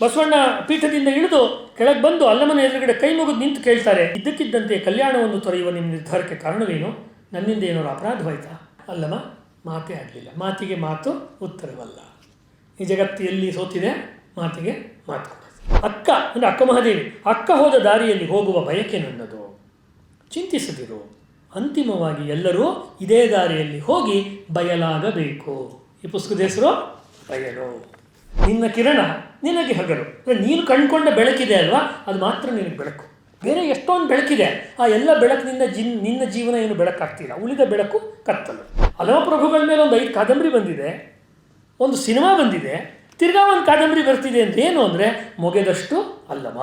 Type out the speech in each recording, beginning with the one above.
ಬಸವಣ್ಣ ಪೀಠದಿಂದ ಇಳಿದು ಕೆಳಗೆ ಬಂದು ಅಲ್ಲಮ್ಮನ ಎದುರುಗಡೆ ಕೈ ಮುಗಿದು ನಿಂತು ಕೇಳ್ತಾರೆ, ಇದ್ದಕ್ಕಿದ್ದಂತೆ ಕಲ್ಯಾಣವನ್ನು ತೊರೆಯುವ ನಿಮ್ಮ ನಿರ್ಧಾರಕ್ಕೆ ಕಾರಣವೇನು? ನನ್ನಿಂದ ಏನೋ ಅಪರಾಧವಾಯ್ತಾ ಅಲ್ಲಮ್ಮ, ಮಾತೇ ಆಗಲಿಲ್ಲ. ಮಾತಿಗೆ ಮಾತು ಉತ್ತರವಲ್ಲ. ಈ ಜಗತ್ತು ಎಲ್ಲಿ ಸೋತಿದೆ? ಮಾತಿಗೆ ಮಾತು ಅಕ್ಕ, ಅಂದರೆ ಅಕ್ಕ ಮಹಾದೇವಿ, ಅಕ್ಕ ಹೋದ ದಾರಿಯಲ್ಲಿ ಹೋಗುವ ಬಯಕೆ ನನ್ನದು. ಚಿಂತಿಸದಿರು. ಅಂತಿಮವಾಗಿ ಎಲ್ಲರೂ ಇದೇ ದಾರಿಯಲ್ಲಿ ಹೋಗಿ ಬಯಲಾಗಬೇಕು. ಈ ಪುಸ್ತಕದ ಹೆಸರು? ಬಯಲು. ನಿನ್ನ ಕಿರಣ ನಿನಗೆ ಹಗಲು. ಅಂದ್ರೆ ನೀನು ಕಂಡುಕೊಂಡ ಬೆಳಕಿದೆ ಅಲ್ವಾ? ಅದು ಮಾತ್ರ ನಿನಗೆ ಬೆಳಕು. ಬೇರೆ ಎಷ್ಟೊಂದು ಬೆಳಕಿದೆ, ಆ ಎಲ್ಲ ಬೆಳಕಿನಿಂದ ಜಿನ್, ನಿನ್ನ ಜೀವನ ಏನು ಬೆಳಕಾಗ್ತಿಲ್ಲ. ಉಳಿದ ಬೆಳಕು ಕತ್ತಲು. ಹಲವು ಪ್ರಭುಗಳ ಮೇಲೆ ಒಂದು ಐದು ಕಾದಂಬರಿ ಬಂದಿದೆ. ಒಂದು ಸಿನಿಮಾ ಬಂದಿದೆ. ತಿರ್ಗಾ ಒಂದು ಕಾದಂಬರಿ ಬರ್ತಿದೆ ಅಂತ ಏನು ಅಂದರೆ, ಮೊಗೆದಷ್ಟು ಅಲ್ಲವ?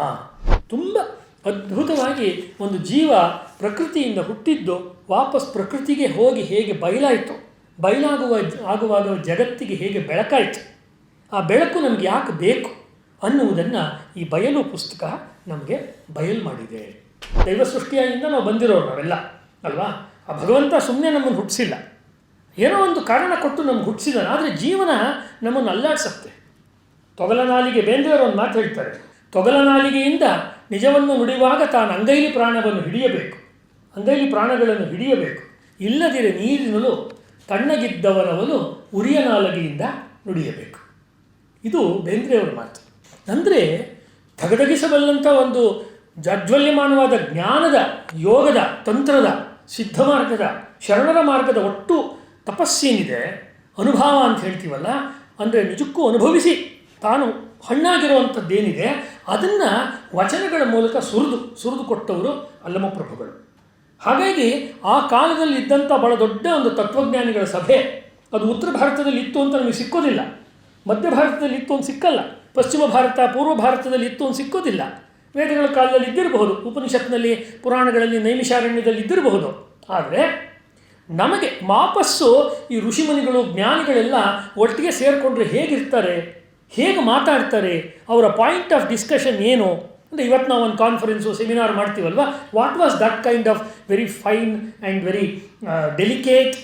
ತುಂಬ ಅದ್ಭುತವಾಗಿ ಒಂದು ಜೀವ ಪ್ರಕೃತಿಯಿಂದ ಹುಟ್ಟಿದ್ದು ವಾಪಸ್ ಪ್ರಕೃತಿಗೆ ಹೋಗಿ ಹೇಗೆ ಬಯಲಾಯಿತು? ಬಯಲಾಗುವ, ಆಗುವಾಗ ಜಗತ್ತಿಗೆ ಹೇಗೆ ಬೆಳಕಾಯಿತು? ಆ ಬೆಳಕು ನಮಗೆ ಯಾಕೆ ಬೇಕು ಅನ್ನುವುದನ್ನು ಈ ಬಯಲು ಪುಸ್ತಕ ನಮಗೆ ಬಯಲು ಮಾಡಿದೆ. ದೈವ ಸೃಷ್ಟಿಯಾಗಿಂದ ನಾವು ಬಂದಿರೋರು ನಾವೆಲ್ಲ, ಅಲ್ವಾ? ಆ ಭಗವಂತ ಸುಮ್ಮನೆ ನಮ್ಮನ್ನು ಹುಟ್ಟಿಸಿಲ್ಲ ಏನೋ ಒಂದು ಕಾರಣ ಕೊಟ್ಟು ನಮ್ಗೆ ಹುಟ್ಟಿಸಿದಾನೆ ಆದರೆ ಜೀವನ ನಮ್ಮನ್ನು ಅಲ್ಲಾಡ್ಸತ್ತೆ. ತೊಗಲನಾಲಿಗೆ ಬೇಂದ್ರೆಯವರು ಒಂದು ಮಾತು ಹೇಳ್ತಾರೆ ತೊಗಲನಾಲಿಗೆಯಿಂದ ನಿಜವನ್ನು ನುಡಿಯುವಾಗ ತಾನು ಅಂಗೈಲಿ ಪ್ರಾಣವನ್ನು ಹಿಡಿಯಬೇಕು, ಅಂಗೈಲಿ ಪ್ರಾಣಗಳನ್ನು ಹಿಡಿಯಬೇಕು. ಇಲ್ಲದಿರೆ ನೀರಿನಲು ತಣ್ಣಗಿದ್ದವನವನು ಉರಿಯ ನಾಲಗೆಯಿಂದ ನುಡಿಯಬೇಕು. ಇದು ಬೇಂದ್ರೆಯವರ ಮಾತು. ಅಂದರೆ ತಗದಗಿಸಬಲ್ಲಂಥ ಒಂದು ಜಾಜ್ವಲ್ಯಮಾನವಾದ ಜ್ಞಾನದ, ಯೋಗದ, ತಂತ್ರದ, ಸಿದ್ಧ ಮಾರ್ಗದ, ಶರಣರ ಮಾರ್ಗದ ಒಟ್ಟು ತಪಸ್ಸೇನಿದೆ, ಅನುಭವ ಅಂತ ಹೇಳ್ತೀವಲ್ಲ, ಅಂದರೆ ನಿಜಕ್ಕೂ ಅನುಭವಿಸಿ ತಾನು ಹಣ್ಣಾಗಿರುವಂಥದ್ದೇನಿದೆ, ಅದನ್ನು ವಚನಗಳ ಮೂಲಕ ಸುರಿದು ಸುರಿದು ಕೊಟ್ಟವರು ಅಲ್ಲಮ ಪ್ರಭುಗಳು ಹಾಗಾಗಿ ಆ ಕಾಲದಲ್ಲಿ ಇದ್ದಂಥ ಬಹಳ ದೊಡ್ಡ ಒಂದು ತತ್ವಜ್ಞಾನಿಗಳ ಸಭೆ, ಅದು ಉತ್ತರ ಭಾರತದಲ್ಲಿ ಇತ್ತು ಅಂತ ನಮಗೆ ಸಿಕ್ಕೋದಿಲ್ಲ. ಮಧ್ಯ ಭಾರತದಲ್ಲಿ ಇತ್ತು ಒಂದು ಸಿಕ್ಕಲ್ಲ. ಪಶ್ಚಿಮ ಭಾರತ, ಪೂರ್ವ ಭಾರತದಲ್ಲಿ ಇತ್ತು ಒಂದು ಸಿಕ್ಕೋದಿಲ್ಲ. ವೇದಗಳ ಕಾಲದಲ್ಲಿ ಇದ್ದಿರಬಹುದು. ಉಪನಿಷತ್ನಲ್ಲಿ ಪುರಾಣಗಳಲ್ಲಿ, ನೈಮಿಷಾರಣ್ಯದಲ್ಲಿ ಇದ್ದಿರಬಹುದು. ಆದರೆ ನಮಗೆ ವಾಪಸ್ಸು ಈ ಋಷಿಮುನಿಗಳು, ಜ್ಞಾನಿಗಳೆಲ್ಲ ಒಟ್ಟಿಗೆ ಸೇರಿಕೊಂಡ್ರೆ ಹೇಗಿರ್ತಾರೆ? ಹೇಗೆ ಮಾತಾಡ್ತಾರೆ? ಅವರ ಪಾಯಿಂಟ್ ಆಫ್ ಡಿಸ್ಕಷನ್ ಏನು? ಅಂದರೆ ಇವತ್ತು ನಾವು ಒಂದು conference seminar ಮಾಡ್ತೀವಲ್ವ? What was that kind of very fine and very delicate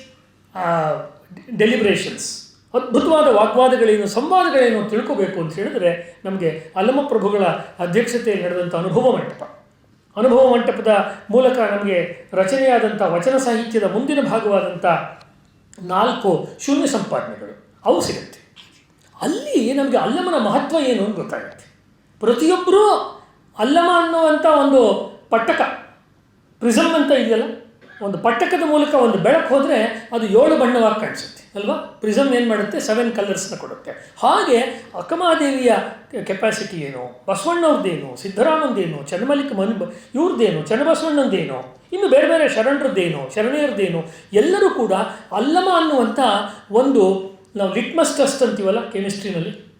deliberations ಅದ್ಭುತವಾದ ವಾಗ್ವಾದಗಳೇನು, ಸಂವಾದಗಳೇನು ತಿಳ್ಕೋಬೇಕು ಅಂತ ಹೇಳಿದ್ರೆ ನಮಗೆ ಅಲ್ಲಮ ಪ್ರಭುಗಳ ಅಧ್ಯಕ್ಷತೆಯಲ್ಲಿ ನಡೆದಂಥ ಅನುಭವ ಮಂಟಪ. ಅನುಭವ ಮಂಟಪದ ಮೂಲಕ ನಮಗೆ ರಚನೆಯಾದಂಥ, ವಚನ ಸಾಹಿತ್ಯದ ಮುಂದಿನ ಭಾಗವಾದಂಥ ನಾಲ್ಕು ಶೂನ್ಯ ಸಂಪಾದನೆಗಳು ಅವು ಸಿಗುತ್ತೆ. ಅಲ್ಲಿ ನಮಗೆ ಅಲ್ಲಮನ ಮಹತ್ವ ಏನು ಅಂತ ಗೊತ್ತಾಗುತ್ತೆ. ಪ್ರತಿಯೊಬ್ಬರೂ ಅಲ್ಲಮ ಅನ್ನುವಂಥ ಒಂದು ಪಟ್ಟಕ, ಪ್ರಿಸಮ್ ಅಂತ ಇದೆಯಲ್ಲ? ಒಂದು ಪಟ್ಟಕದ ಮೂಲಕ ಒಂದು ಬೆಳಕು ಹೋದರೆ ಅದು ಏಳು ಬಣ್ಣವಾಗಿ ಕಾಣಿಸುತ್ತೆ. ಅಲ್ವಾ? ಪ್ರಿಸಮ್ ಏನು ಮಾಡುತ್ತೆ? ಸೆವೆನ್ ಕಲರ್ಸ್ನ ಕೊಡುತ್ತೆ. ಹಾಗೆ ಅಕ್ಕಮಹಾದೇವಿಯ ಕೆಪಾಸಿಟಿ ಏನು? ಬಸವಣ್ಣವ್ರದ್ದೇನು? ಸಿದ್ದರಾಮಂದೇನು ಚನ್ನಮಲ್ಲಿಕ ಮನ್ ಇವ್ರದ್ದೇನು? ಚನ್ನಬಸವಣ್ಣಂದೇನು ಇನ್ನು ಬೇರೆ ಬೇರೆ ಶರಣರದ್ದೇನು? ಶರಣೆಯರದ್ದೇನು ಎಲ್ಲರೂ ಕೂಡ ಅಲ್ಲಮ ಅನ್ನುವಂಥ ಒಂದು ನಾವು ಲಿಟ್ಮಸ್ ಟೆಸ್ಟ್ ಅಂತೀವಲ್ಲ ಕೆಮಿಸ್ಟ್ರಿನಲ್ಲಿ?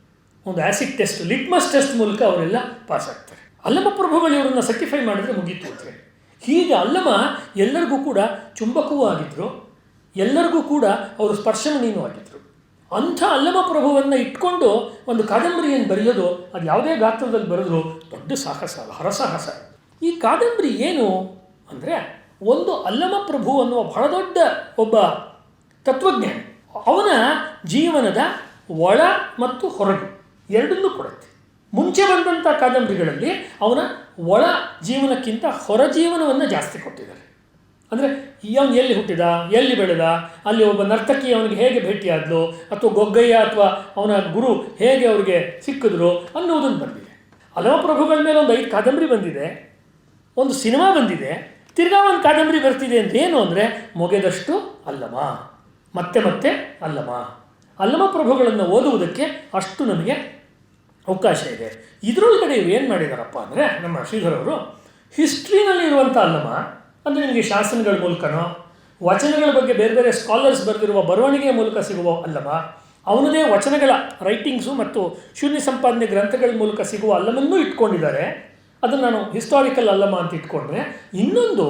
ಒಂದು ಆ್ಯಸಿಡ್ ಟೆಸ್ಟ್. ಲಿಟ್ಮಸ್ ಟೆಸ್ಟ್ ಮೂಲಕ ಅವರೆಲ್ಲ ಪಾಸ್ ಆಗ್ತಾರೆ. ಅಲ್ಲಮ ಪ್ರಭುಗಳು ಇವರನ್ನು ಸರ್ಟಿಫೈ ಮಾಡಿದ್ರೆ ಮುಗೀತು ಅಂದರೆ ಹೀಗೆ ಅಲ್ಲಮ ಎಲ್ಲರಿಗೂ ಕೂಡ ಚುಂಬಕವೂ ಆಗಿದ್ದರು ಎಲ್ಲರಿಗೂ ಕೂಡ ಅವರು ಸ್ಪರ್ಶಮಣೀನೂ ಆಗಿದ್ದರು ಅಂಥ ಅಲ್ಲಮ ಪ್ರಭುವನ್ನು ಇಟ್ಕೊಂಡು ಒಂದು ಕಾದಂಬರಿಯನ್ನು ಬರೆಯೋದು, ಅದು ಯಾವುದೇ ಗಾತ್ರದಲ್ಲಿ ಬರೆದ್ರು ದೊಡ್ಡ ಸಾಹಸ ಹರಸಾಹಸ ಈ ಕಾದಂಬರಿ ಏನು ಅಂದರೆ ಒಂದು ಅಲ್ಲಮ ಪ್ರಭು ಅನ್ನುವ ಬಹಳ ದೊಡ್ಡ ಒಬ್ಬ ತತ್ವಜ್ಞಾನಿ. ಅವನ ಜೀವನದ ಒಳ ಮತ್ತು ಹೊರಗು ಎರಡನ್ನೂ ಕೊಡುತ್ತೆ. ಮುಂಚೆ ಬಂದಂಥ ಕಾದಂಬರಿಗಳಲ್ಲಿ ಅವನ ಒಳ ಜೀವನಕ್ಕಿಂತ ಹೊರ ಜೀವನವನ್ನು ಜಾಸ್ತಿ ಕೊಟ್ಟಿದ್ದಾರೆ. ಅಂದರೆ ಅವನು ಎಲ್ಲಿ ಹುಟ್ಟಿದ, ಎಲ್ಲಿ ಬೆಳೆದ, ಅಲ್ಲಿ ಒಬ್ಬ ನರ್ತಕಿ ಅವನಿಗೆ ಹೇಗೆ ಭೇಟಿಯಾದ್ಲು ಅಥವಾ ಗೊಗ್ಗಯ್ಯ ಅಥವಾ ಅವನ ಗುರು ಹೇಗೆ ಅವರಿಗೆ ಸಿಕ್ಕಿದ್ರು ಅನ್ನೋದನ್ನು ಬಂದಿದೆ. ಹಲವು ಪ್ರಭುಗಳ ಮೇಲೆ ಒಂದು ಐದು ಕಾದಂಬರಿ ಬಂದಿದೆ, ಒಂದು ಸಿನಿಮಾ ಬಂದಿದೆ, ತಿರ್ಗಾ ಒಂದು ಕಾದಂಬರಿ ಬರ್ತಿದೆ ಅಂತ ಏನು ಅಂದರೆ, ಮೊಗೆದಷ್ಟು ಅಲ್ಲಮ ಮತ್ತೆ ಮತ್ತೆ ಅಲ್ಲಮ ಅಲ್ಲಮ ಪ್ರಭುಗಳನ್ನು ಓದುವುದಕ್ಕೆ ಅಷ್ಟು ನಮಗೆ ಅವಕಾಶ ಇದೆ. ಇದರೊಳಗಡೆ ಇವ್ರು ಏನು ಮಾಡಿದಾರಪ್ಪ ಅಂದರೆ, ನಮ್ಮ ಶ್ರೀಧರವರು ಹಿಸ್ಟ್ರಿನಲ್ಲಿ ಇರುವಂಥ ಅಲ್ಲಮ ಅಂದರೆ ನಿಮಗೆ ಶಾಸನಗಳ ಮೂಲಕನೋ, ವಚನಗಳ ಬಗ್ಗೆ ಬೇರೆ ಬೇರೆ ಸ್ಕಾಲರ್ಸ್ ಬರೆದಿರುವ ಬರವಣಿಗೆಯ ಮೂಲಕ ಸಿಗುವ ಅಲ್ಲವ? ಅವನದೇ ವಚನಗಳ ರೈಟಿಂಗ್ಸು ಮತ್ತು ಶೂನ್ಯ ಸಂಪಾದನೆ ಗ್ರಂಥಗಳ ಮೂಲಕ ಸಿಗುವ ಅಲ್ಲಮನ್ನೂ ಇಟ್ಕೊಂಡಿದ್ದಾರೆ. ಅದನ್ನು ನಾನು ಹಿಸ್ಟಾರಿಕಲ್ ಅಲ್ಲಮ ಅಂತ ಇಟ್ಕೊಂಡ್ರೆ, ಇನ್ನೊಂದು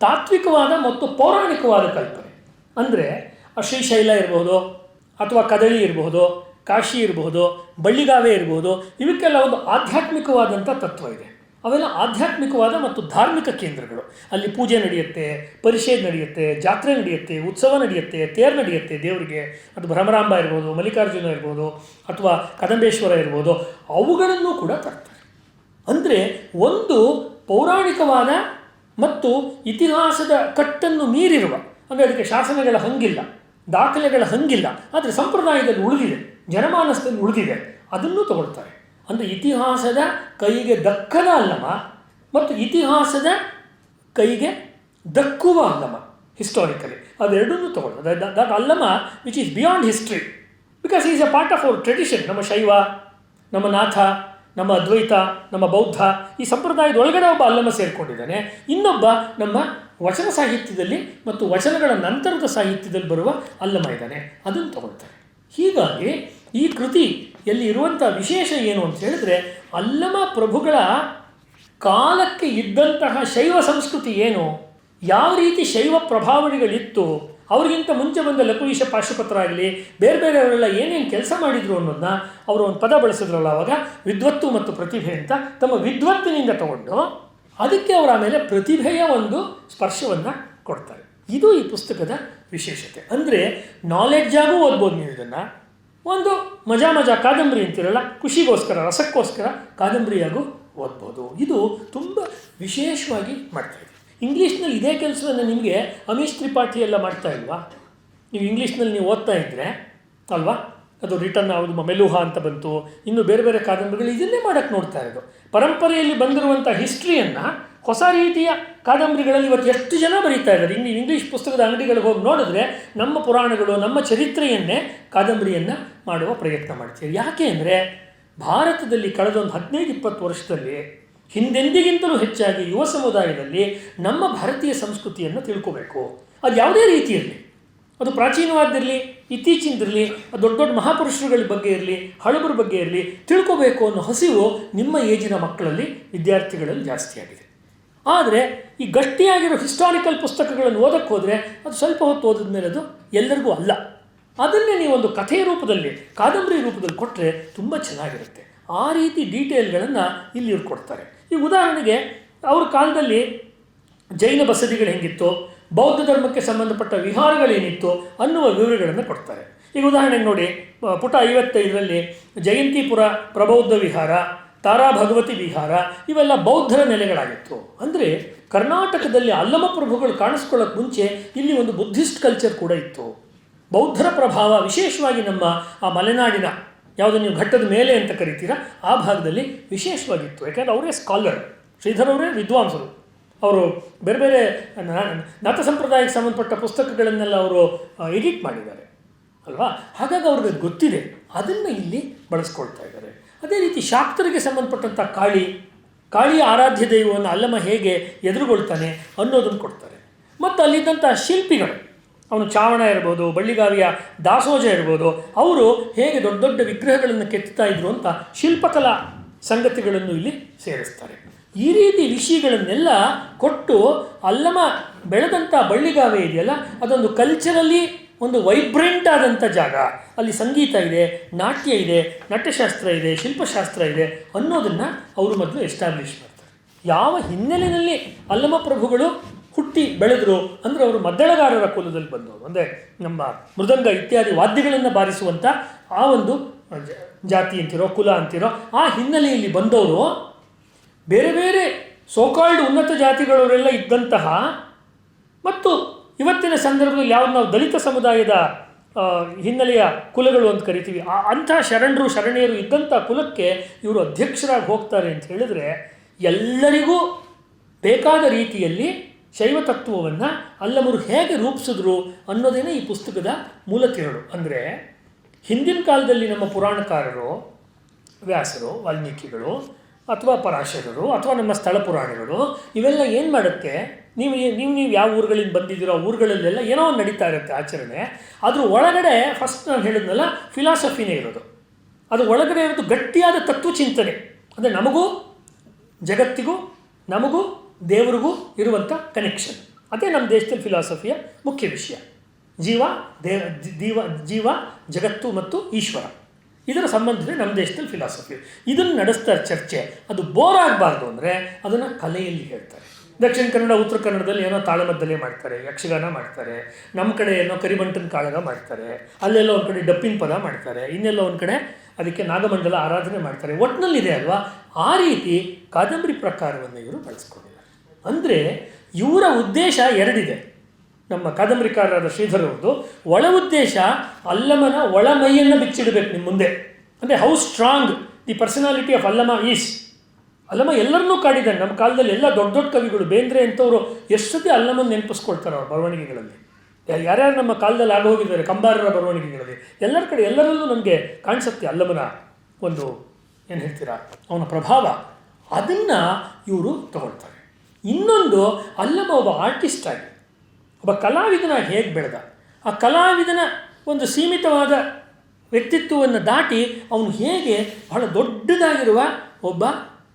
ತಾತ್ವಿಕವಾದ ಮತ್ತು ಪೌರಾಣಿಕವಾದ ಕಲ್ಪನೆ. ಅಂದರೆ ಶ್ರೀಶೈಲ ಇರಬಹುದು ಅಥವಾ ಕದಳಿ ಇರಬಹುದು ಕಾಶಿ ಇರಬಹುದು ಬಳ್ಳಿಗಾವೆ ಇರಬಹುದು ಇವಕ್ಕೆಲ್ಲ ಒಂದು ಆಧ್ಯಾತ್ಮಿಕವಾದಂಥ ತತ್ವ ಇದೆ. ಅವೆಲ್ಲ ಆಧ್ಯಾತ್ಮಿಕವಾದ ಮತ್ತು ಧಾರ್ಮಿಕ ಕೇಂದ್ರಗಳು. ಅಲ್ಲಿ ಪೂಜೆ ನಡೆಯುತ್ತೆ ಪರಿಷೆ ನಡೆಯುತ್ತೆ, ಜಾತ್ರೆ ನಡೆಯುತ್ತೆ, ಉತ್ಸವ ನಡೆಯುತ್ತೆ, ತೇರು ನಡೆಯುತ್ತೆ, ದೇವರಿಗೆ. ಅದು ಭ್ರಮರಾಂಬ ಇರ್ಬೋದು, ಮಲ್ಲಿಕಾರ್ಜುನ ಇರ್ಬೋದು, ಅಥವಾ ಕದಂಬೇಶ್ವರ ಇರ್ಬೋದು, ಅವುಗಳನ್ನು ಕೂಡ ತರ್ತಾರೆ. ಅಂದರೆ ಒಂದು ಪೌರಾಣಿಕವಾದ ಮತ್ತು ಇತಿಹಾಸದ ಕಟ್ಟನ್ನು ಮೀರಿರುವ, ಅಂದರೆ ಅದಕ್ಕೆ ಶಾಸನಗಳ ಹಂಗಿಲ್ಲ, ದಾಖಲೆಗಳ ಹಂಗಿಲ್ಲ, ಆದರೆ ಸಂಪ್ರದಾಯದಲ್ಲಿ ಉಳಿದಿದೆ, ಜನಮಾನಸದಲ್ಲಿ ಉಳಿದಿದೆ, ಅದನ್ನು ತಗೊಳ್ತಾರೆ. ಅಂದರೆ ಇತಿಹಾಸದ ಕೈಗೆ ದಕ್ಕದ ಅಲ್ಲಮ ಮತ್ತು ಇತಿಹಾಸದ ಕೈಗೆ ದಕ್ಕುವ ಅಲ್ಲಮ ಹಿಸ್ಟಾರಿಕಲಿ ಅದೆರಡನ್ನೂ ತಗೊಂಡು that Allama which is beyond history because is a part of our tradition ನಮ್ಮ ಶೈವ, ನಮ್ಮ ನಾಥ, ನಮ್ಮ ಅದ್ವೈತ, ನಮ್ಮ ಬೌದ್ಧ, ಈ ಸಂಪ್ರದಾಯದ ಒಳಗಡೆ ಒಬ್ಬ ಅಲ್ಲಮ ಸೇರಿಕೊಂಡಿದ್ದಾನೆ. ಇನ್ನೊಬ್ಬ ನಮ್ಮ ವಚನ ಸಾಹಿತ್ಯದಲ್ಲಿ ಮತ್ತು ವಚನಗಳ ನಂತರದ ಸಾಹಿತ್ಯದಲ್ಲಿ ಬರುವ ಅಲ್ಲಮ ಇದ್ದಾನೆ. ಅದನ್ನು ತಗೊಳ್ತಾರೆ. ಹೀಗಾಗಿ ಈ ಕೃತಿಯಲ್ಲಿ ಇರುವಂಥ ವಿಶೇಷ ಏನು ಅಂತ ಹೇಳಿದ್ರೆ ಅಲ್ಲಮ ಪ್ರಭುಗಳ ಕಾಲಕ್ಕೆ ಇದ್ದಂತಹ ಶೈವ ಸಂಸ್ಕೃತಿ ಏನು? ಯಾವ ರೀತಿ ಶೈವ ಪ್ರಭಾವಳಿಗಳಿತ್ತು? ಅವ್ರಿಗಿಂತ ಮುಂಚೆ ಬಂದ ಲಕುವೀಶ ಪಾಶುಪತ್ರ ಆಗಲಿ ಬೇರೆ ಬೇರೆಯವರೆಲ್ಲ ಏನೇನು ಕೆಲಸ ಮಾಡಿದ್ರು ಅನ್ನೋದನ್ನ ಅವರು ಒಂದು ಪದ ಬಳಸಿದ್ರಲ್ಲ ಅವಾಗ, ವಿದ್ವತ್ತು ಮತ್ತು ಪ್ರತಿಭೆ ಅಂತ ತಮ್ಮ ವಿದ್ವತ್ತಿನಿಂದ ತಗೊಂಡು ಅದಕ್ಕೆ ಅವರ ಆಮೇಲೆ ಪ್ರತಿಭೆಯ ಒಂದು ಸ್ಪರ್ಶವನ್ನು ಕೊಡ್ತಾರೆ. ಇದು ಈ ಪುಸ್ತಕದ ವಿಶೇಷತೆ. ಅಂದರೆ ನಾಲೆಡ್ಜಾಗೂ ಓದ್ಬೋದು ನೀವು ಇದನ್ನು. ಒಂದು ಮಜಾ ಮಜಾ ಕಾದಂಬರಿ ಅಂತಿರಲ್ಲ? ಖುಷಿಗೋಸ್ಕರ, ರಸಕ್ಕೋಸ್ಕರ ಕಾದಂಬರಿಯಾಗೂ ಓದ್ಬೋದು. ಇದು ತುಂಬ ವಿಶೇಷವಾಗಿ ಮಾಡ್ತಾ ಇದೆ. ಇಂಗ್ಲೀಷ್ನಲ್ಲಿ ಇದೇ ಕೆಲಸವನ್ನು ನಿಮಗೆ ಅಮೀಶ್ ತ್ರಿಪಾಠಿ ಎಲ್ಲ ಮಾಡ್ತಾ ಇಲ್ವಾ? ನೀವು ಇಂಗ್ಲೀಷ್ನಲ್ಲಿ ನೀವು ಓದ್ತಾ ಇದ್ದರೆ ಅಲ್ವಾ? ಅದು ರಿಟರ್ನ್ ಯಾವುದು ಮೆಲುಹ ಅಂತ ಬಂತು. ಇನ್ನು ಬೇರೆ ಬೇರೆ ಕಾದಂಬರಿಗಳು ಇದನ್ನೇ ಮಾಡೋಕ್ಕೆ ನೋಡ್ತಾ ಇರೋದು. ಪರಂಪರೆಯಲ್ಲಿ ಬಂದಿರುವಂಥ ಹಿಸ್ಟ್ರಿಯನ್ನು ಹೊಸ ರೀತಿಯ ಕಾದಂಬರಿಗಳಲ್ಲಿ ಇವತ್ತು ಎಷ್ಟು ಜನ ಬರೀತಾ ಇದ್ದಾರೆ? ಇನ್ನು ಇಂಗ್ಲೀಷ್ ಪುಸ್ತಕದ ಅಂಗಡಿಗಳಿಗೆ ಹೋಗಿ ನೋಡಿದ್ರೆ ನಮ್ಮ ಪುರಾಣಗಳು, ನಮ್ಮ ಚರಿತ್ರೆಯನ್ನೇ ಕಾದಂಬರಿಯನ್ನು ಮಾಡುವ ಪ್ರಯತ್ನ ಮಾಡ್ತೀವಿ ಯಾಕೆ ಅಂದರೆ ಭಾರತದಲ್ಲಿ ಕಳೆದ ಒಂದು ಹದಿನೈದು, ಇಪ್ಪತ್ತು ವರ್ಷದಲ್ಲಿ ಹಿಂದೆಂದಿಗಿಂತಲೂ ಹೆಚ್ಚಾಗಿ ಯುವ ಸಮುದಾಯದಲ್ಲಿ ನಮ್ಮ ಭಾರತೀಯ ಸಂಸ್ಕೃತಿಯನ್ನು ತಿಳ್ಕೋಬೇಕು. ಅದು ಯಾವುದೇ ರೀತಿಯಲ್ಲಿ. ಅದು ಪ್ರಾಚೀನವಾದಿರಲಿ ಇತ್ತೀಚಿನದಿರಲಿ ದೊಡ್ಡ ದೊಡ್ಡ ಮಹಾಪುರುಷರುಗಳ ಬಗ್ಗೆ ಇರಲಿ, ಹಳಬರ ಬಗ್ಗೆ ಇರಲಿ ತಿಳ್ಕೋಬೇಕು ಅನ್ನೋ ಹಸಿವು ನಿಮ್ಮ ಏಜಿನ ಮಕ್ಕಳಲ್ಲಿ, ವಿದ್ಯಾರ್ಥಿಗಳಲ್ಲಿ ಜಾಸ್ತಿ ಆಗಿದೆ ಆದರೆ ಈ ಗಟ್ಟಿಯಾಗಿರೋ ಹಿಸ್ಟಾರಿಕಲ್ ಪುಸ್ತಕಗಳನ್ನು ಓದಕ್ಕೆ ಹೋದರೆ ಅದು ಸ್ವಲ್ಪ ಹೊತ್ತು ಓದಿದ ಮೇಲೆ ಅದು ಎಲ್ಲರಿಗೂ ಅಲ್ಲ. ಅದನ್ನೇ ನೀವು ಒಂದು ಕಥೆಯ ರೂಪದಲ್ಲಿ, ಕಾದಂಬರಿ ರೂಪದಲ್ಲಿ ಕೊಟ್ಟರೆ ತುಂಬ ಚೆನ್ನಾಗಿರುತ್ತೆ. ಆ ರೀತಿ ಡೀಟೇಲ್ಗಳನ್ನು ಇಲ್ಲಿ ಇವ್ರು ಕೊಡ್ತಾರೆ. ಈ ಉದಾಹರಣೆಗೆ ಅವ್ರ ಕಾಲದಲ್ಲಿ ಜೈನ ಬಸದಿಗಳು ಹೆಂಗಿತ್ತು, ಬೌದ್ಧ ಧರ್ಮಕ್ಕೆ ಸಂಬಂಧಪಟ್ಟ ವಿಹಾರಗಳೇನಿತ್ತು ಅನ್ನುವ ವಿವರಗಳನ್ನು ಕೊಡ್ತಾರೆ. ಈಗ ಉದಾಹರಣೆಗೆ ನೋಡಿ, ಪುಟ ಐವತ್ತೈದರಲ್ಲಿ ಜಯಂತಿಪುರ ಪ್ರಬೌದ್ಧ ವಿಹಾರ ತಾರಾ ಭಗವತಿ ವಿಹಾರ ಇವೆಲ್ಲ ಬೌದ್ಧರ ನೆಲೆಗಳಾಗಿತ್ತು. ಅಂದರೆ ಕರ್ನಾಟಕದಲ್ಲಿ ಅಲ್ಲಮ ಪ್ರಭುಗಳು ಕಾಣಿಸ್ಕೊಳ್ಳೋಕೆ ಮುಂಚೆ ಇಲ್ಲಿ ಒಂದು ಬುದ್ಧಿಸ್ಟ್ ಕಲ್ಚರ್ ಕೂಡ ಇತ್ತು. ಬೌದ್ಧರ ಪ್ರಭಾವ ವಿಶೇಷವಾಗಿ ನಮ್ಮ ಆ ಮಲೆನಾಡಿನ, ಯಾವುದು ನೀವು ಘಟ್ಟದ ಮೇಲೆ ಅಂತ ಕರಿತೀರಾ, ಆ ಭಾಗದಲ್ಲಿ ವಿಶೇಷವಾಗಿತ್ತು. ಯಾಕೆಂದರೆ ಅವರೇ ಸ್ಕಾಲರ್, ಶ್ರೀಧರ್ ಅವರೇ ವಿದ್ವಾಂಸರು. ಅವರು ಬೇರೆ ಬೇರೆ ನಾಥ ಸಂಪ್ರದಾಯಕ್ಕೆ ಸಂಬಂಧಪಟ್ಟ ಪುಸ್ತಕಗಳನ್ನೆಲ್ಲ ಅವರು ಎಡಿಟ್ ಮಾಡಿದ್ದಾರೆ. ಅಲ್ವಾ? ಹಾಗಾಗಿ ಅವ್ರಿಗೆ ಗೊತ್ತಿದೆ. ಅದನ್ನು ಇಲ್ಲಿ ಬಳಸ್ಕೊಳ್ತಾ ಇದ್ದಾರೆ. ಅದೇ ರೀತಿ ಶಾಕ್ತರಿಗೆ ಸಂಬಂಧಪಟ್ಟಂಥ ಕಾಳಿ ಕಾಳಿಯ ಆರಾಧ್ಯ ದೈವವನ್ನು ಅಲ್ಲಮ ಹೇಗೆ ಎದುರುಗೊಳ್ತಾನೆ ಅನ್ನೋದನ್ನು ಕೊಡ್ತಾರೆ. ಮತ್ತು ಅಲ್ಲಿದ್ದಂಥ ಶಿಲ್ಪಿಗಳು, ಅವನು ಚಾವಣ ಇರ್ಬೋದು, ಬಳ್ಳಿಗಾವಿಯ ದಾಸೋಜ ಇರ್ಬೋದು, ಅವರು ಹೇಗೆ ದೊಡ್ಡ ದೊಡ್ಡ ವಿಗ್ರಹಗಳನ್ನು ಕೆತ್ತುತ್ತಾ ಇದ್ರು ಅಂತ ಶಿಲ್ಪಕಲಾ ಸಂಗತಿಗಳನ್ನು ಇಲ್ಲಿ ಸೇರಿಸ್ತಾರೆ. ಈ ರೀತಿ ವಿಷಯಗಳನ್ನೆಲ್ಲ ಕೊಟ್ಟು ಅಲ್ಲಮ ಬೆಳೆದಂಥ ಬಳ್ಳಿಗಾವೆ ಇದೆಯಲ್ಲ, ಅದೊಂದು ಕಲ್ಚರಲಿ ಒಂದು ವೈಬ್ರೆಂಟ್ ಆದಂಥ ಜಾಗ. ಅಲ್ಲಿ ಸಂಗೀತ ಇದೆ, ನಾಟ್ಯ ಇದೆ, ನಾಟ್ಯಶಾಸ್ತ್ರ ಇದೆ, ಶಿಲ್ಪಶಾಸ್ತ್ರ ಇದೆ ಅನ್ನೋದನ್ನು ಅವರು ಮೊದಲು ಎಸ್ಟಾಬ್ಲಿಷ್ ಮಾಡ್ತಾರೆ. ಯಾವ ಹಿನ್ನೆಲೆಯಲ್ಲಿ ಅಲ್ಲಮ ಪ್ರಭುಗಳು ಹುಟ್ಟಿ ಬೆಳೆದರು ಅಂದರೆ ಅವರು ಮದ್ದಳಗಾರರ ಕುಲದಲ್ಲಿ ಬಂದವರು. ಅಂದರೆ ನಮ್ಮ ಮೃದಂಗ ಇತ್ಯಾದಿ ವಾದ್ಯಗಳನ್ನು ಬಾರಿಸುವಂಥ ಆ ಒಂದು ಜಾತಿ ಅಂತಿರೋ, ಕುಲ ಅಂತಿರೋ, ಆ ಹಿನ್ನೆಲೆಯಲ್ಲಿ ಬಂದವರು ಬೇರೆ ಬೇರೆ ಸೋಕಾಲ್ಡ್ ಉನ್ನತ ಜಾತಿಗಳವರೆಲ್ಲ ಇದ್ದಂತಹ ಮತ್ತು ಇವತ್ತಿನ ಸಂದರ್ಭದಲ್ಲಿ ಯಾವ್ದು ನಾವು ದಲಿತ ಸಮುದಾಯದ ಹಿನ್ನೆಲೆಯ ಕುಲಗಳು ಅಂತ ಕರಿತೀವಿ. ಆ ಅಂಥ ಶರಣರು, ಶರಣೆಯರು ಇದ್ದಂಥ ಕುಲಕ್ಕೆ ಇವರು ಅಧ್ಯಕ್ಷರಾಗಿ ಹೋಗ್ತಾರೆ ಅಂತ ಹೇಳಿದ್ರೆ ಎಲ್ಲರಿಗೂ ಬೇಕಾದ ರೀತಿಯಲ್ಲಿ ಶೈವ ತತ್ವವನ್ನು ಅಲ್ಲಮರು ಹೇಗೆ ರೂಪಿಸಿದ್ರು ಅನ್ನೋದೇನೇ ಈ ಪುಸ್ತಕದ ಮೂಲ ತಿರುಳು. ಅಂದರೆ ಹಿಂದಿನ ಕಾಲದಲ್ಲಿ ನಮ್ಮ ಪುರಾಣಕಾರರು, ವ್ಯಾಸರು, ವಾಲ್ಮೀಕಿಗಳು, ಅಥವಾ ಪರಾಶರರು, ಅಥವಾ ನಮ್ಮ ಸ್ಥಳ ಪುರಾಣಗಳು, ಇವೆಲ್ಲ ಏನು ಮಾಡುತ್ತೆ? ನೀವು ನೀವು ನೀವು ಯಾವ ಊರುಗಳಿಂದ ಬಂದಿದ್ದೀರೋ ಆ ಊರುಗಳಲ್ಲೆಲ್ಲ ಏನೋ ಒಂದು ನಡೀತಾ ಇರುತ್ತೆ ಆಚರಣೆ. ಅದ್ರ ಒಳಗಡೆ ಫಸ್ಟ್ ನಾನು ಹೇಳಿದ್ನಲ್ಲ ಫಿಲಾಸಫಿನೇ ಇರೋದು. ಅದು ಒಳಗಡೆ ಇರೋದು ಗಟ್ಟಿಯಾದ ತತ್ವಚಿಂತನೆ ಅಂದರೆ ನಮಗೂ, ಜಗತ್ತಿಗೂ, ನಮಗೂ, ದೇವರಿಗೂ ಇರುವಂಥ ಕನೆಕ್ಷನ್ ಅದೇ ನಮ್ಮ ದೇಶದಲ್ಲಿ ಫಿಲಾಸಫಿಯ ಮುಖ್ಯ ವಿಷಯ. ಜೀವ ದೇವ ದೀವ, ಜೀವ, ಜಗತ್ತು ಮತ್ತು ಈಶ್ವರ. ಇದರ ಸಂಬಂಧವೇ ನಮ್ಮ ದೇಶದಲ್ಲಿ ಫಿಲಾಸಫಿ ಇದನ್ನು ನಡೆಸ್ತಾರೆ ಚರ್ಚೆ, ಅದು ಬೋರ್ ಆಗಬಾರ್ದು ಅಂದರೆ ಅದನ್ನು ಕಲೆಯಲ್ಲಿ ಹೇಳ್ತಾರೆ. ದಕ್ಷಿಣ ಕನ್ನಡ, ಉತ್ತರ ಕನ್ನಡದಲ್ಲಿ ಏನೋ ತಾಳಮದ್ದಲೆ ಮಾಡ್ತಾರೆ, ಯಕ್ಷಗಾನ ಮಾಡ್ತಾರೆ, ನಮ್ಮ ಕಡೆ ಏನೋ ಕರಿಬಂಟನ ಕಾಳಗ ಮಾಡ್ತಾರೆ, ಅಲ್ಲೆಲ್ಲ ಒಂದು ಕಡೆ ಡಪ್ಪಿನ ಪದ ಮಾಡ್ತಾರೆ, ಇನ್ನೆಲ್ಲ ಒಂದು ಕಡೆ ಅದಕ್ಕೆ ನಾಗಮಂಡಲ ಆರಾಧನೆ ಮಾಡ್ತಾರೆ. ಒಟ್ಟಿನಲ್ಲಿದೆ ಅಲ್ವಾ? ಆ ರೀತಿ ಕಾದಂಬರಿ ಪ್ರಕಾರವನ್ನು ಇವರು ಬಳಸ್ಕೊಂಡಿದ್ದಾರೆ. ಅಂದರೆ ಇವರ ಉದ್ದೇಶ ಎರಡಿದೆ. ನಮ್ಮ ಕಾದಂಬರಿಕಾರರಾದ ಶ್ರೀಧರ್ ಅವ್ರದ್ದು, ಒಳ ಉದ್ದೇಶ ಅಲ್ಲಮನ ಒಳ ಮೈಯನ್ನು ಬಿಚ್ಚಿಡಬೇಕು ನಿಮ್ಮ ಮುಂದೆ. ಅಂದರೆ how strong the personality of Allama is Allama ಎಲ್ಲರನ್ನೂ ಕಾಡಿದ್ದಾನೆ ನಮ್ಮ ಕಾಲದಲ್ಲಿ ಎಲ್ಲ ದೊಡ್ಡ ದೊಡ್ಡ ಕವಿಗಳು, ಬೇಂದ್ರೆ ಅಂತವರು ಎಷ್ಟು ಸತಿ ನೆನಪಿಸ್ಕೊಳ್ತಾರೆ ಅವ್ರ ಬರವಣಿಗೆಗಳಲ್ಲಿ. ಯಾರ್ಯಾರು ನಮ್ಮ ಕಾಲದಲ್ಲಿ ಆಗೋಗಿದ್ದಾರೆ ಕಂಬಾರರ ಬರವಣಿಗೆಗಳಲ್ಲಿ, ಎಲ್ಲರ ಕಡೆ ಎಲ್ಲರಲ್ಲೂ ನಮಗೆ ಕಾಣಿಸುತ್ತೆ ಅಲ್ಲಮನ ಒಂದು ಏನು ಹೇಳ್ತೀರಾ, ಅವನ ಪ್ರಭಾವ. ಅದನ್ನು ಇವರು ತಗೊಳ್ತಾರೆ. ಇನ್ನೊಂದು ಅಲ್ಲಮ ಒಬ್ಬ ಆರ್ಟಿಸ್ಟ್ ಆಗಿ, ಒಬ್ಬ ಕಲಾವಿದನಾಗಿ ಹೇಗೆ ಬೆಳೆದ? ಆ ಕಲಾವಿದನ ಒಂದು ಸೀಮಿತವಾದ ವ್ಯಕ್ತಿತ್ವವನ್ನು ದಾಟಿ ಅವನು ಹೇಗೆ ಬಹಳ ದೊಡ್ಡದಾಗಿರುವ ಒಬ್ಬ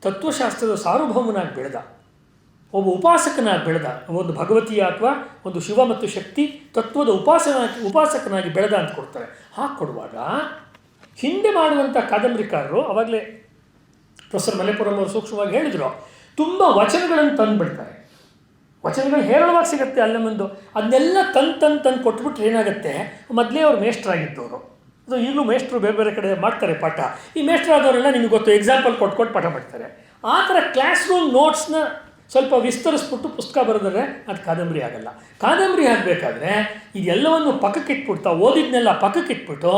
ತತ್ವಶಾಸ್ತ್ರದ ಸಾರ್ವಭೌಮನಾಗಿ ಬೆಳೆದ. ಒಬ್ಬ ಉಪಾಸಕನಾಗಿ ಬೆಳೆದ. ಒಂದು ಭಗವತಿಯ ಅಥವಾ ಒಂದು ಶಿವ ಮತ್ತು ಶಕ್ತಿ ತತ್ವದ ಉಪಾಸನ ಉಪಾಸಕನಾಗಿ ಬೆಳೆದ ಅಂತ ಕೊಡ್ತಾರೆ. ಹಾಗೆ ಕೊಡುವಾಗ ಹಿಂದೆ ಮಾಡುವಂಥ ಕಾದಂಬರಿಕಾರರು ಅವಾಗಲೇ ಪ್ರೊಫೆಸರ್ ಮಲೆಪುರಂ ಅವರು ಸೂಕ್ಷ್ಮವಾಗಿ ಹೇಳಿದರು, ತುಂಬ ವಚನಗಳನ್ನು ತಂದುಬಿಡ್ತಾರೆ. ವಚನಗಳು ಹೇರಳವಾಗಿ ಸಿಗುತ್ತೆ ಅಲ್ಲೇ ಮುಂದೆ. ಅದನ್ನೆಲ್ಲ ತಂದು ತಂದು ತಂದು ಕೊಟ್ಬಿಟ್ರೆ ಏನಾಗುತ್ತೆ? ಮೊದಲೇ ಅವ್ರು ಮೇಷ್ಟ್ರಾಗಿದ್ದವರು. ಅದು ಈಗಲೂ ಮೇಷ್ಟ್ರು ಬೇರೆ ಬೇರೆ ಕಡೆ ಮಾಡ್ತಾರೆ ಪಾಠ. ಈ ಮೇಷ್ಟ್ರಾದವರೆಲ್ಲ ನಿಮಗೆ ಗೊತ್ತು ಎಕ್ಸಾಂಪಲ್ ಕೊಟ್ಟು ಪಾಠ ಮಾಡ್ತಾರೆ. ಆ ಥರ ಕ್ಲಾಸ್ ರೂಮ್ ನೋಟ್ಸ್ನ ಸ್ವಲ್ಪ ವಿಸ್ತರಿಸ್ಬಿಟ್ಟು ಪುಸ್ತಕ ಬರೆದ್ರೆ ಅದು ಕಾದಂಬರಿ ಆಗಲ್ಲ. ಕಾದಂಬರಿ ಆಗಬೇಕಾದ್ರೆ ಇದೆಲ್ಲವನ್ನು ಪಕ್ಕಕ್ಕಿಟ್ಬಿಡ್ತಾ, ಓದಿದ್ನೆಲ್ಲ ಪಕ್ಕಕ್ಕಿಟ್ಬಿಟ್ಟು